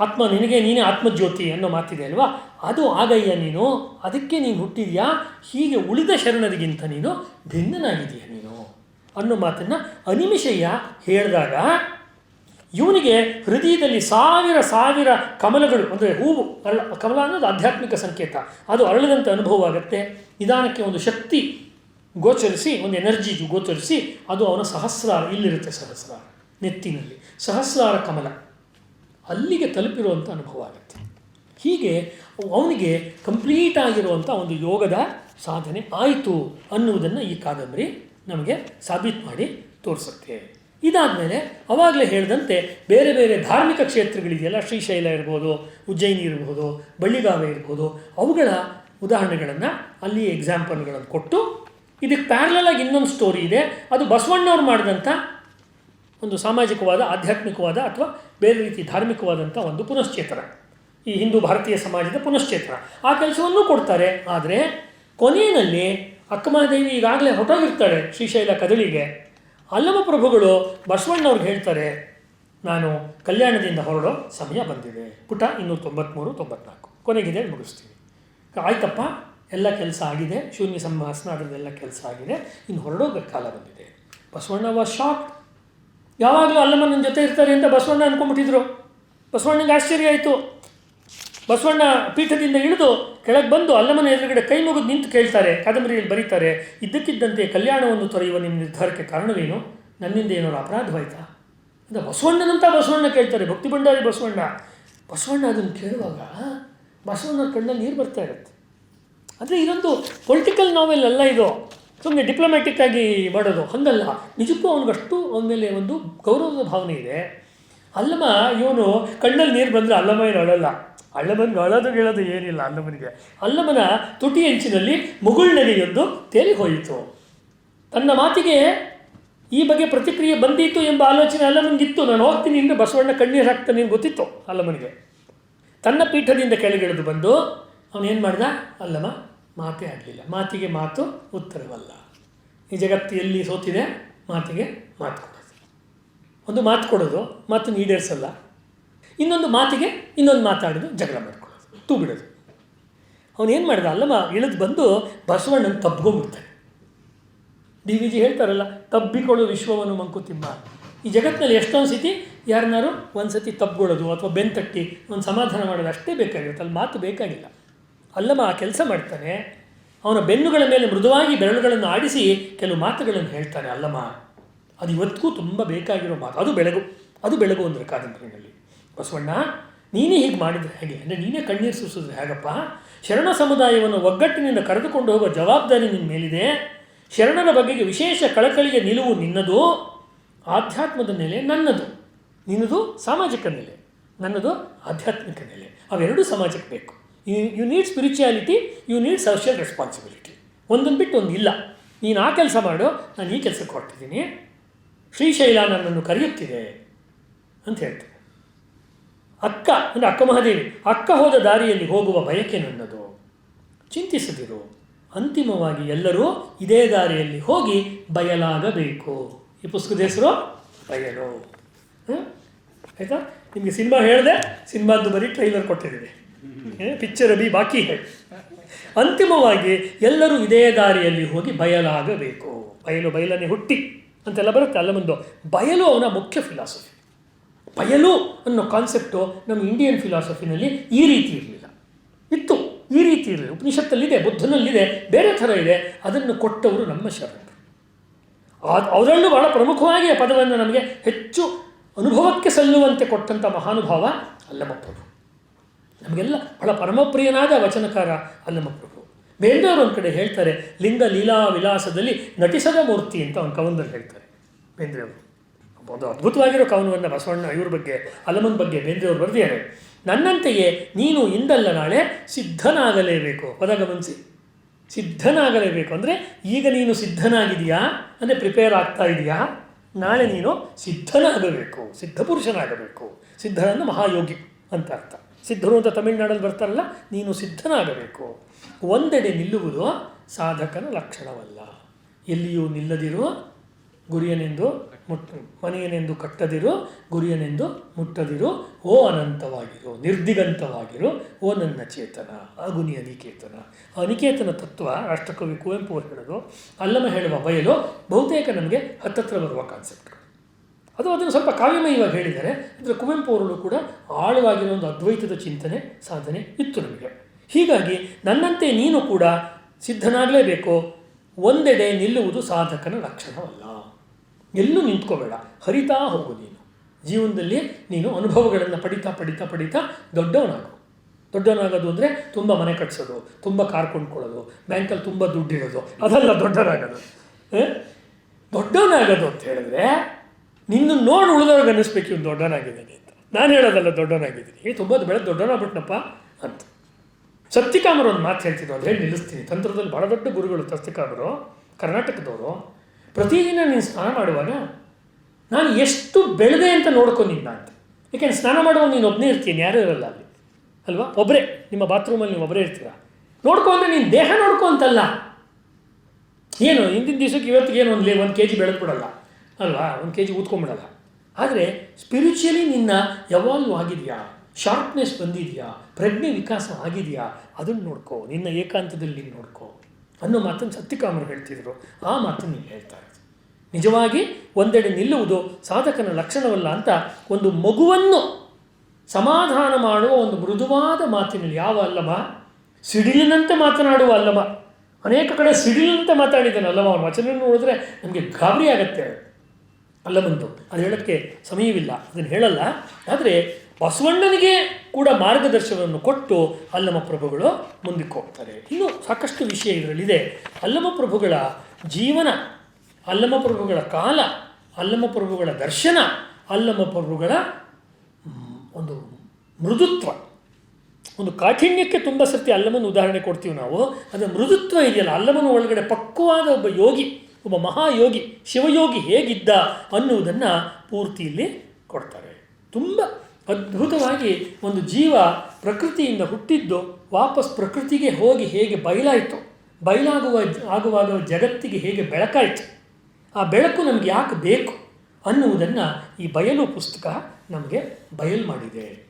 ಆತ್ಮ ನಿನಗೆ ನೀನೇ ಆತ್ಮಜ್ಯೋತಿ ಅನ್ನೋ ಮಾತಿದೆ ಅಲ್ವಾ? ಅದು ಆಗಯ್ಯ ನೀನು. ಅದಕ್ಕೆ ನೀನು ಹುಟ್ಟಿದೆಯಾ? ಹೀಗೆ ಉಳಿದ ಶರಣರಿಗಿಂತ ನೀನು ಭಿನ್ನನಾಗಿದೆಯಾ ನೀನು ಅನ್ನೋ ಮಾತನ್ನು ಅನಿಮಿಷಯ್ಯ ಹೇಳಿದಾಗ ಇವನಿಗೆ ಹೃದಯದಲ್ಲಿ ಸಾವಿರ ಸಾವಿರ ಕಮಲಗಳು, ಅಂದರೆ ಹೂವು ಅರಳ ಕಮಲ ಅನ್ನೋದು ಆಧ್ಯಾತ್ಮಿಕ ಸಂಕೇತ. ಅದು ಅರಳದಂತೆ ಅನುಭವ ಆಗುತ್ತೆ. ನಿಧಾನಕ್ಕೆ ಒಂದು ಶಕ್ತಿ ಗೋಚರಿಸಿ, ಒಂದು ಎನರ್ಜಿ ಗೋಚರಿಸಿ, ಅದು ಅವನ ಸಹಸ್ರಾರ, ಇಲ್ಲಿರುತ್ತೆ ಸಹಸ್ರಾರ, ನೆತ್ತಿನಲ್ಲಿ. ಸಹಸ್ರಾರ ಕಮಲ. ಅಲ್ಲಿಗೆ ತಲುಪಿರುವಂಥ ಅನುಭವ ಆಗುತ್ತೆ. ಹೀಗೆ ಅವನಿಗೆ ಕಂಪ್ಲೀಟ್ ಆಗಿರುವಂಥ ಒಂದು ಯೋಗದ ಸಾಧನೆ ಆಯಿತು ಅನ್ನುವುದನ್ನು ಈ ಕಾದಂಬರಿ ನಮಗೆ ಸಾಬೀತು ಮಾಡಿ ತೋರಿಸುತ್ತೆ. ಇದಾದ ಮೇಲೆ ಅವಾಗಲೇ ಹೇಳಿದಂತೆ ಬೇರೆ ಬೇರೆ ಧಾರ್ಮಿಕ ಕ್ಷೇತ್ರಗಳಿದೆಯಲ್ಲ, ಶ್ರೀಶೈಲ ಇರ್ಬೋದು, ಉಜ್ಜಯಿನಿ ಇರ್ಬೋದು, ಬಳ್ಳಿಗಾವೆ ಇರ್ಬೋದು, ಅವುಗಳ ಉದಾಹರಣೆಗಳನ್ನು ಅಲ್ಲಿ ಎಕ್ಸಾಂಪಲ್ಗಳನ್ನು ಕೊಟ್ಟು ಇದಕ್ಕೆ ಪ್ಯಾರಲಾಗಿ ಇನ್ನೊಂದು ಸ್ಟೋರಿ ಇದೆ. ಅದು ಬಸವಣ್ಣವ್ರು ಮಾಡಿದಂಥ ಒಂದು ಸಾಮಾಜಿಕವಾದ, ಆಧ್ಯಾತ್ಮಿಕವಾದ ಅಥವಾ ಬೇರೆ ರೀತಿ ಧಾರ್ಮಿಕವಾದಂಥ ಒಂದು ಪುನಶ್ಚೇತನ. ಈ ಹಿಂದೂ ಭಾರತೀಯ ಸಮಾಜದ ಪುನಶ್ಚೇತನ. ಆ ಕೆಲಸವನ್ನು ಕೊಡ್ತಾರೆ. ಆದರೆ ಕೊನೆಯಲ್ಲಿ ಅಕ್ಕಮಹಾದೇವಿ ಈಗಾಗಲೇ ಹೊರಟೋಗಿರ್ತಾಳೆ ಶ್ರೀಶೈಲ ಕದಳಿಗೆ. ಅಲ್ಲಮ ಪ್ರಭುಗಳು ಬಸವಣ್ಣವ್ರಿಗೆ ಹೇಳ್ತಾರೆ, ನಾನು ಕಲ್ಯಾಣದಿಂದ ಹೊರಡೋ ಸಮಯ ಬಂದಿದೆ. ಪುಟ ಇನ್ನೂರ ತೊಂಬತ್ತ್ಮೂರು ತೊಂಬತ್ನಾಲ್ಕು. ಕೊನೆಗಿದೆ ಮುಗಿಸ್ತೀವಿ ಆಯ್ತಪ್ಪ, ಎಲ್ಲ ಕೆಲಸ ಆಗಿದೆ. ಶೂನ್ಯ ಸಂಭಾಷಣ, ಅದರದ್ದೆಲ್ಲ ಕೆಲಸ ಆಗಿದೆ. ಇನ್ನು ಹೊರಡೋ ಕಾಲ ಬಂದಿದೆ. ಬಸವಣ್ಣ ಶಾಕ್ ಯಾವಾಗಲೂ ಅಲ್ಲಮ್ಮನ ಜೊತೆ ಇರ್ತಾರೆ ಅಂತ ಬಸವಣ್ಣ ಅಂದ್ಕೊಂಡ್ಬಿಟ್ಟಿದ್ರು ಬಸವಣ್ಣಗೆ ಆಶ್ಚರ್ಯ ಆಯಿತು. ಬಸವಣ್ಣ ಪೀಠದಿಂದ ಇಳಿದು ಕೆಳಗೆ ಬಂದು ಅಲ್ಲಮ್ಮನ ಎದುರುಗಡೆ ಕೈ ಮುಗಿದು ನಿಂತು ಕೇಳ್ತಾರೆ, ಕಾದಂಬರಿಯಲ್ಲಿ ಬರೀತಾರೆ, ಇದ್ದಕ್ಕಿದ್ದಂತೆ ಕಲ್ಯಾಣವನ್ನು ತೊರೆಯುವ ನಿಮ್ಮ ನಿರ್ಧಾರಕ್ಕೆ ಕಾರಣವೇನು? ನನ್ನಿಂದ ಏನಾರು ಅಪರಾಧವಾಯ್ತಾ ಅಂತ ಬಸವಣ್ಣನಂತ ಬಸವಣ್ಣ ಕೇಳ್ತಾರೆ, ಭಕ್ತಿ ಭಂಡಾರಿ ಬಸವಣ್ಣ. ಬಸವಣ್ಣ ಅದನ್ನು ಕೇಳುವಾಗ ಬಸವಣ್ಣನ ಕಣ್ಣಲ್ಲಿ ನೀರು ಬರ್ತಾ ಇರುತ್ತೆ. ಅಂದರೆ ಇದೊಂದು ಪೊಲಿಟಿಕಲ್ ನಾವೆಲ್ ಅಲ್ಲ ಇದು. ಸುಮ್ಮನೆ ಡಿಪ್ಲೊಮ್ಯಾಟಿಕ್ ಆಗಿ ಮಾಡೋದು, ಹಂಗಲ್ಲ. ನಿಜಕ್ಕೂ ಅವನಿಗಷ್ಟು ಅವನ ಮೇಲೆ ಒಂದು ಗೌರವದ ಭಾವನೆ ಇದೆ. ಅಲ್ಲಮ್ಮ, ಇವನು ಕಣ್ಣಲ್ಲಿ ನೀರು ಬಂದರೆ ಅಲ್ಲಮ್ಮ ಏನು ಅಳಲ್ಲ. ಅಲ್ಲಮ್ಮನಿಗೆ ಅಳೋದು ಹೇಳೋದು ಏನಿಲ್ಲ ಅಲ್ಲಮ್ಮನಿಗೆ. ಅಲ್ಲಮ್ಮನ ತುಟಿ ಹೆಂಚಿನಲ್ಲಿ ಮುಗುಳ್ನಗೆಯೊಂದು ತೇಲಿ ಹೋಯಿತು. ತನ್ನ ಮಾತಿಗೆ ಈ ಬಗ್ಗೆ ಪ್ರತಿಕ್ರಿಯೆ ಬಂದಿತ್ತು ಎಂಬ ಆಲೋಚನೆ ಅಲ್ಲಮ್ಮನಿಗಿತ್ತು. ನಾನು ಹೋಗ್ತೀನಿ, ಇನ್ನು ಬಸವಣ್ಣ ಕಣ್ಣೀರು ಹಾಕ್ತಾನೆ ಗೊತ್ತಿತ್ತು ಅಲ್ಲಮ್ಮನಿಗೆ. ತನ್ನ ಪೀಠದಿಂದ ಕೆಳಗಿಳಿದು ಬಂದು, ಅವನೇನು ಮಾಡ್ದ? ಅಲ್ಲಮ್ಮ ಮಾತೇ ಆಗಲಿಲ್ಲ. ಮಾತಿಗೆ ಮಾತು ಉತ್ತರವಲ್ಲ. ಈ ಜಗತ್ತು ಎಲ್ಲಿ ಸೋತಿದೆ? ಮಾತಿಗೆ ಮಾತು ಕೊಡೋದು. ಒಂದು ಮಾತು ಕೊಡೋದು ಮಾತನ್ನು ಈಡೇರಿಸಲ್ಲ ಇನ್ನೊಂದು ಮಾತಿಗೆ ಇನ್ನೊಂದು ಮಾತಾಡೋದು, ಜಗಳ ಮಾಡ್ಕೊಳ್ಳೋದು. ತೂ ಬಿಡೋದು ಅವನೇನು ಮಾಡಿದ? ಅಲ್ಲಮ್ಮ, ಇಳಿದು ಬಂದು ಬಸವಣ್ಣನ ತಬ್ಕೊಂಡ್ಬಿಡ್ತಾನೆ. ಡಿ ವಿ ಜಿ ಹೇಳ್ತಾರಲ್ಲ, ತಬ್ಬಿಕೊಳ್ಳು ವಿಶ್ವವನ್ನು ಮಂಕುತಿಮ್ಮ. ಈ ಜಗತ್ತಿನಲ್ಲಿ ಎಷ್ಟೊಂದು ಸತಿ ಯಾರನ್ನಾರು ಒಂದು ಸತಿ ತಬ್ಗೊಳ್ಳೋದು ಅಥವಾ ಬೆಂತಟ್ಟಿ, ಒಂದು ಸಮಾಧಾನ ಮಾಡೋದು ಅಷ್ಟೇ ಬೇಕಾಗಿರುತ್ತೆ. ಅಲ್ಲಿ ಮಾತು ಬೇಕಾಗಿಲ್ಲ. ಅಲ್ಲಮ್ಮ ಆ ಕೆಲಸ ಮಾಡ್ತಾನೆ. ಅವನ ಬೆನ್ನುಗಳ ಮೇಲೆ ಮೃದುವಾಗಿ ಬೆರಳುಗಳನ್ನು ಆಡಿಸಿ ಕೆಲವು ಮಾತುಗಳನ್ನು ಹೇಳ್ತಾನೆ ಅಲ್ಲಮ್ಮ. ಅದು ಇವತ್ತಿಗೂ ತುಂಬ ಬೇಕಾಗಿರೋ ಮಾತು. ಅದು ಬೆಳಗು. ಅದು ಬೆಳಗು ಅಂದರೆ ಕಾದಂಬರಿನಲ್ಲಿ. ಬಸವಣ್ಣ, ನೀನೇ ಹೀಗೆ ಮಾಡಿದರೆ ಹೇಗೆ? ಅಂದರೆ ನೀನೇ ಕಣ್ಣೀರು ಸುರಿಸಿದ್ರೆ ಹೇಗಪ್ಪ? ಶರಣ ಸಮುದಾಯವನ್ನು ಒಗ್ಗಟ್ಟಿನಿಂದ ಕರೆದುಕೊಂಡು ಹೋಗುವ ಜವಾಬ್ದಾರಿ ನಿನ್ನ ಮೇಲಿದೆ. ಶರಣರ ಬಗೆಗೆ ವಿಶೇಷ ಕಳಕಳಿಯ ನಿಲುವು ನಿನ್ನದು. ಆಧ್ಯಾತ್ಮದ ನೆಲೆ ನನ್ನದು. ನಿನ್ನದು ಸಾಮಾಜಿಕ ನೆಲೆ. ನನ್ನದು ಆಧ್ಯಾತ್ಮಿಕ ನೆಲೆ. ಅವೆರಡೂ ಸಮಾಜಕ್ಕೆ ಬೇಕು. You you need spirituality you need social responsibility ಒಂದನ್ನು ಬಿಟ್ಟು ಒಂದು ಇಲ್ಲ. ನೀನು ಆ ಕೆಲಸ ಮಾಡು, ನಾನು ಈ ಕೆಲಸಕ್ಕೆ ಹೊರಟಿದ್ದೀನಿ ಶ್ರೀಶೈಲ ನನ್ನನ್ನು ಕರೆಯುತ್ತಿದೆ ಅಂತ ಹೇಳ್ತಾರೆ ಅಕ್ಕ, ಅಂದರೆ ಅಕ್ಕ ಮಹಾದೇವಿ, ಅಕ್ಕ ಹೋದ ದಾರಿಯಲ್ಲಿ ಹೋಗುವ ಬಯಕೆ ನನ್ನದು. ಚಿಂತಿಸದಿರು. ಅಂತಿಮವಾಗಿ ಎಲ್ಲರೂ ಇದೇ ದಾರಿಯಲ್ಲಿ ಹೋಗಿ ಬಯಲಾಗಬೇಕು. ಈ ಪುಸ್ತಕದ ಹೆಸರು? ಬಯಲು. ಆಯಿತಾ? ನಿಮಗೆ ಸಿನಿಮಾ ಹೇಳಿದೆ, ಸಿನಿಮಾದ್ದು ಬರೀ ಟ್ರೈಲರ್ ಕೊಟ್ಟಿದ್ದೀವಿ ಪಿಕ್ಚರ್ ಅಭಿ ಬಾಕಿ ಇದೆ. ಅಂತಿಮವಾಗಿ ಎಲ್ಲರೂ ಇದೇ ದಾರಿಯಲ್ಲಿ ಹೋಗಿ ಬಯಲಾಗಬೇಕು. ಬಯಲು ಬಯಲನೆ ಹುಟ್ಟಿ ಅಂತೆಲ್ಲ ಬರುತ್ತೆ. ಅಲ್ಲ ಮುಂದೆ ಬಯಲು ಅವನ ಮುಖ್ಯ ಫಿಲಾಸಫಿ ಬಯಲು ಅನ್ನೋ ಕಾನ್ಸೆಪ್ಟು ನಮ್ಮ ಇಂಡಿಯನ್ ಫಿಲಾಸಫಿನಲ್ಲಿ ಈ ರೀತಿ ಇರಲಿಲ್ಲ. ಇತ್ತು. ಈ ರೀತಿ ಇರಲಿಲ್ಲ. ಉಪನಿಷತ್ತಲ್ಲಿದೆ, ಬುದ್ಧನಲ್ಲಿದೆ, ಬೇರೆ ಥರ ಇದೆ. ಅದನ್ನು ಕೊಟ್ಟವರು ನಮ್ಮ ಶರಣರು. ಅವರಲ್ಲೂ ಬಹಳ ಪ್ರಮುಖವಾಗಿ ಪದವನ್ನು ನಮಗೆ ಹೆಚ್ಚು ಅನುಭವಕ್ಕೆ ಸಲ್ಲುವಂತೆ ಕೊಟ್ಟಂಥ ಮಹಾನುಭಾವ ಅಲ್ಲಮಪ್ರಭು. ನಮಗೆಲ್ಲ ಬಹಳ ಪರಮಪ್ರಿಯನಾದ ವಚನಕಾರ ಅಲ್ಲಮಪ್ರಭು ಬೇಂದ್ರೆಯವರು ಒಂದು ಕಡೆ ಹೇಳ್ತಾರೆ, ಲಿಂಗ ಲೀಲಾ ವಿಲಾಸದಲ್ಲಿ ನಟಿಸದ ಮೂರ್ತಿ ಅಂತ ಒಂದು ಕವನದಲ್ಲಿ ಹೇಳ್ತಾರೆ. ಬೇಂದ್ರೆಯವರು ಒಂದು ಅದ್ಭುತವಾಗಿರೋ ಕವನವನ್ನು ಬಸವಣ್ಣ ಇವ್ರ ಬಗ್ಗೆ, ಅಲಮನ್ ಬಗ್ಗೆ ಬೇಂದ್ರೆಯವರು ಬರೆದಿದ್ದಾರೆ. ನನ್ನಂತೆಯೇ ನೀನು ಇಂದಲ್ಲ ನಾಳೆ ಸಿದ್ಧನಾಗಲೇಬೇಕು. ಪದ ಗಮನಿಸಿ. ಸಿದ್ಧನಾಗಲೇಬೇಕು. ಅಂದರೆ, ಈಗ ನೀನು ಸಿದ್ಧನಾಗಿದೆಯಾ ಅಂದರೆ, ಪ್ರಿಪೇರ್ ಆಗ್ತಾ ಇದೆಯಾ? ನಾಳೆ ನೀನು ಸಿದ್ಧನಾಗಬೇಕು, ಸಿದ್ಧಪುರುಷನಾಗಬೇಕು, ಸಿದ್ಧನನ್ನು ಮಹಾಯೋಗಿ ಅಂತ ಅರ್ಥ. ಸಿದ್ಧರು ಅಂತ ತಮಿಳುನಾಡಲ್ಲಿ ಬರ್ತಾರಲ್ಲ, ನೀನು ಸಿದ್ಧನಾಗಬೇಕು. ಒಂದೆಡೆ ನಿಲ್ಲುವುದು ಸಾಧಕನ ಲಕ್ಷಣವಲ್ಲ. ಎಲ್ಲಿಯೂ ನಿಲ್ಲದಿರು, ಗುರಿಯನೆಂದು ಮುಟ್ಟ ಮನೆಯನೆಂದು ಕಟ್ಟದಿರು, ಗುರಿಯನೆಂದು ಮುಟ್ಟದಿರು, ಓ ಅನಂತವಾಗಿರು, ನಿರ್ದಿಗಂತವಾಗಿರು, ಓ ನನ್ನ ಚೇತನ, ಅಗುನಿ ಅನಿಕೇತನ. ಅನಿಕೇತನ ತತ್ವ ರಾಷ್ಟ್ರಕವಿ ಕುವೆಂಪು ಅವರು ಹೇಳೋದು ಅಲ್ಲಮ ಹೇಳುವ ಬಯಲು ಬಹುತೇಕ ನಮಗೆ ಹತ್ತತ್ರ ಬರುವ ಕಾನ್ಸೆಪ್ಟ್ಗಳು. ಅದು ಅದನ್ನು ಸ್ವಲ್ಪ ಕಾವ್ಯಮಯವಾಗಿ ಹೇಳಿದ್ದಾರೆ ಅಂದರೆ ಕುವೆಂಪು ಅವರು ಕೂಡ ಆಳವಾಗಿರೋ ಒಂದು ಅದ್ವೈತದ ಚಿಂತನೆ, ಸಾಧನೆ ಇತ್ತು ನಮಗೆ. ಹೀಗಾಗಿ ನನ್ನಂತೆ ನೀನು ಕೂಡ ಸಿದ್ಧನಾಗಲೇಬೇಕು. ಒಂದೆಡೆ ನಿಲ್ಲುವುದು ಸಾಧಕನ ಲಕ್ಷಣವಲ್ಲ. ಎಲ್ಲೂ ನಿಂತ್ಕೋಬೇಡ. ಹರಿತಾ ಹೋಗು ನೀನು. ಜೀವನದಲ್ಲಿ ನೀನು ಅನುಭವಗಳನ್ನು ಪಡಿತಾ ಪಡಿತಾ ಪಡಿತಾ ದೊಡ್ಡವನಾಗು. ದೊಡ್ಡವನಾಗೋದು ಅಂದರೆ ತುಂಬ ಮನೆ ಕಟ್ಸೋದು, ತುಂಬ ಕಾರ್ ಕೊಂಡ್ಕೊಳ್ಳೋದು, ಬ್ಯಾಂಕಲ್ಲಿ ತುಂಬ ದುಡ್ಡಿಡೋದು ಅದಲ್ಲ ದೊಡ್ಡವನಾಗೋದು? ದೊಡ್ಡವನಾಗೋದು ಅಂತ ಹೇಳಿದ್ರೆ ನಿನ್ನ ನೋಡಿ, ಉಳಿದವ್ರಿಗೆ ಅನ್ನಿಸ್ಬೇಕು, ಇವ್ನು ದೊಡ್ಡನಾಗಿದ್ದೀನಿ ಅಂತ. ನಾನು ಹೇಳೋದಲ್ಲ, ದೊಡ್ಡನಾಗಿದ್ದೀನಿ. ಏ, ತುಂಬ ಬೆಳೆ ದೊಡ್ಡನಾಗ್ಬಿಟ್ನಪ್ಪ ಅಂತ. ಸತ್ಯಕಾಮರು ಒಂದು ಮಾತು ಹೇಳ್ತಿದ್ರು ಅದು ಹೇಳಿ ನಿಲ್ಲಿಸ್ತೀನಿ. ತಂತ್ರದಲ್ಲಿ ಬಹಳ ದೊಡ್ಡ ಗುರುಗಳು ಸತ್ಯಕಾಮರು, ಕರ್ನಾಟಕದವರು. ಪ್ರತಿದಿನ ನೀನು ಸ್ನಾನ ಮಾಡುವಾಗ ನಾನು ಎಷ್ಟು ಬೆಳೆದೆ ಅಂತ ನೋಡ್ಕೊಂಡಿದ್ದ ಅಂತ. ಯಾಕೆಂದ್ರೆ ಸ್ನಾನ ಮಾಡುವಾಗ ನೀನು ಒಬ್ಬನೇ ಇರ್ತೀನಿ, ಯಾರೂ ಇರಲ್ಲ ಅಲ್ಲಿ. ಅಲ್ವಾ? ಒಬ್ಬರೇ ನಿಮ್ಮ ಬಾತ್ರೂಮಲ್ಲಿ ನೀವು ಒಬ್ಬರೇ ಇರ್ತೀರ? ನೋಡ್ಕೊ ಅಂದರೆ ನೀನು ದೇಹ ನೋಡ್ಕೊ ಅಂತಲ್ಲ. ಏನು, ಹಿಂದಿನ ದಿವಸಕ್ಕೆ ಇವತ್ತಿಗೆ ಏನು ಒಂದು ಒಂದು ಕೆ ಜಿ ಬೆಳೆದ್ಬಿಡಲ್ಲ. ಅಲ್ವಾ? ಒಂದು ಕೆ ಜಿ ಊದ್ಕೊಂಬಿಡಲ್ಲ ಆದರೆ ಸ್ಪಿರಿಚುಯಲಿ ನಿನ್ನ ಯಾವಾಗಲೂ ಆಗಿದೆಯಾ? ಶಾರ್ಪ್ನೆಸ್ ಬಂದಿದೆಯಾ? ಪ್ರಜ್ಞೆ ವಿಕಾಸ ಆಗಿದೆಯಾ? ಅದನ್ನು ನೋಡ್ಕೋ. ನಿನ್ನ ಏಕಾಂತದಲ್ಲಿ ನೋಡ್ಕೋ. ಅನ್ನೋ ಮಾತನ್ನು ಸತ್ಯಕಾಮರು ಹೇಳ್ತಿದ್ರು. ಆ ಮಾತನ್ನು ನೀನು ಹೇಳ್ತಾ ನಿಜವಾಗಿ ಒಂದೆಡೆ ನಿಲ್ಲುವುದು ಸಾಧಕನ ಲಕ್ಷಣವಲ್ಲ ಅಂತ ಒಂದು ಮಗುವನ್ನು ಸಮಾಧಾನ ಮಾಡುವ ಒಂದು ಮೃದುವಾದ ಮಾತಿನಲ್ಲಿ ಯಾವ ಅಲ್ಲಮ ಸಿಡಿಲಿನಂತೆ ಮಾತನಾಡುವ ಅಲ್ಲಮ ಅನೇಕ ಕಡೆ ಸಿಡಿಲಿನಂತೆ ಮಾತಾಡಿದ್ದಾನೆ ಅಲ್ಲಮ ಅವನ ವಚನ ನೋಡಿದ್ರೆ ನಮಗೆ ಗಾಬರಿ ಆಗತ್ತೆ. ಅಲ್ಲಮಂದು ಅದು ಹೇಳೋಕ್ಕೆ ಸಮಯವಿಲ್ಲ. ಅದನ್ನು ಹೇಳಲ್ಲ. ಆದರೆ ಬಸವಣ್ಣನಿಗೆ ಕೂಡ ಮಾರ್ಗದರ್ಶನವನ್ನು ಕೊಟ್ಟು ಅಲ್ಲಮ ಪ್ರಭುಗಳು ಮುಂದಕ್ಕೆ ಹೋಗ್ತಾರೆ. ಇನ್ನು ಸಾಕಷ್ಟು ವಿಷಯ ಇದರಲ್ಲಿದೆ. ಅಲ್ಲಮ ಪ್ರಭುಗಳ ಜೀವನ ಅಲ್ಲಮ ಪ್ರಭುಗಳ ಕಾಲ ಅಲ್ಲಮ ಪ್ರಭುಗಳ ದರ್ಶನ ಅಲ್ಲಮ ಪ್ರಭುಗಳ ಒಂದು ಮೃದುತ್ವ. ಒಂದು ಕಾಠಿಣ್ಯಕ್ಕೆ ತುಂಬ ಸರ್ತಿ ಅಲ್ಲಮನ ಉದಾಹರಣೆ ಕೊಡ್ತೀವಿ ನಾವು. ಅದರ ಮೃದುತ್ವ ಇದೆಯಲ್ಲ. ಅಲ್ಲಮನ ಒಳಗಡೆ ಪಕ್ವವಾದ ಒಬ್ಬ ಯೋಗಿ. ಒಬ್ಬ ಮಹಾಯೋಗಿ ಶಿವಯೋಗಿ ಹೇಗಿದ್ದ ಅನ್ನುವುದನ್ನು ಪೂರ್ತಿಯಲ್ಲಿ ಕೊಡ್ತಾರೆ. ತುಂಬ ಅದ್ಭುತವಾಗಿ ಒಂದು ಜೀವ ಪ್ರಕೃತಿಯಿಂದ ಹುಟ್ಟಿದ್ದು ವಾಪಸ್ ಪ್ರಕೃತಿಗೆ ಹೋಗಿ ಹೇಗೆ ಬಯಲಾಯಿತು, ಬಯಲಾಗುವ ಆಗುವಾಗ ಜಗತ್ತಿಗೆ ಹೇಗೆ ಬೆಳಕಾಯಿತು, ಆ ಬೆಳಕು ನಮಗೆ ಯಾಕೆ ಬೇಕು ಅನ್ನುವುದನ್ನು ಈ ಬಯಲು ಪುಸ್ತಕ ನಮಗೆ ಬಯಲು ಮಾಡಿದೆ.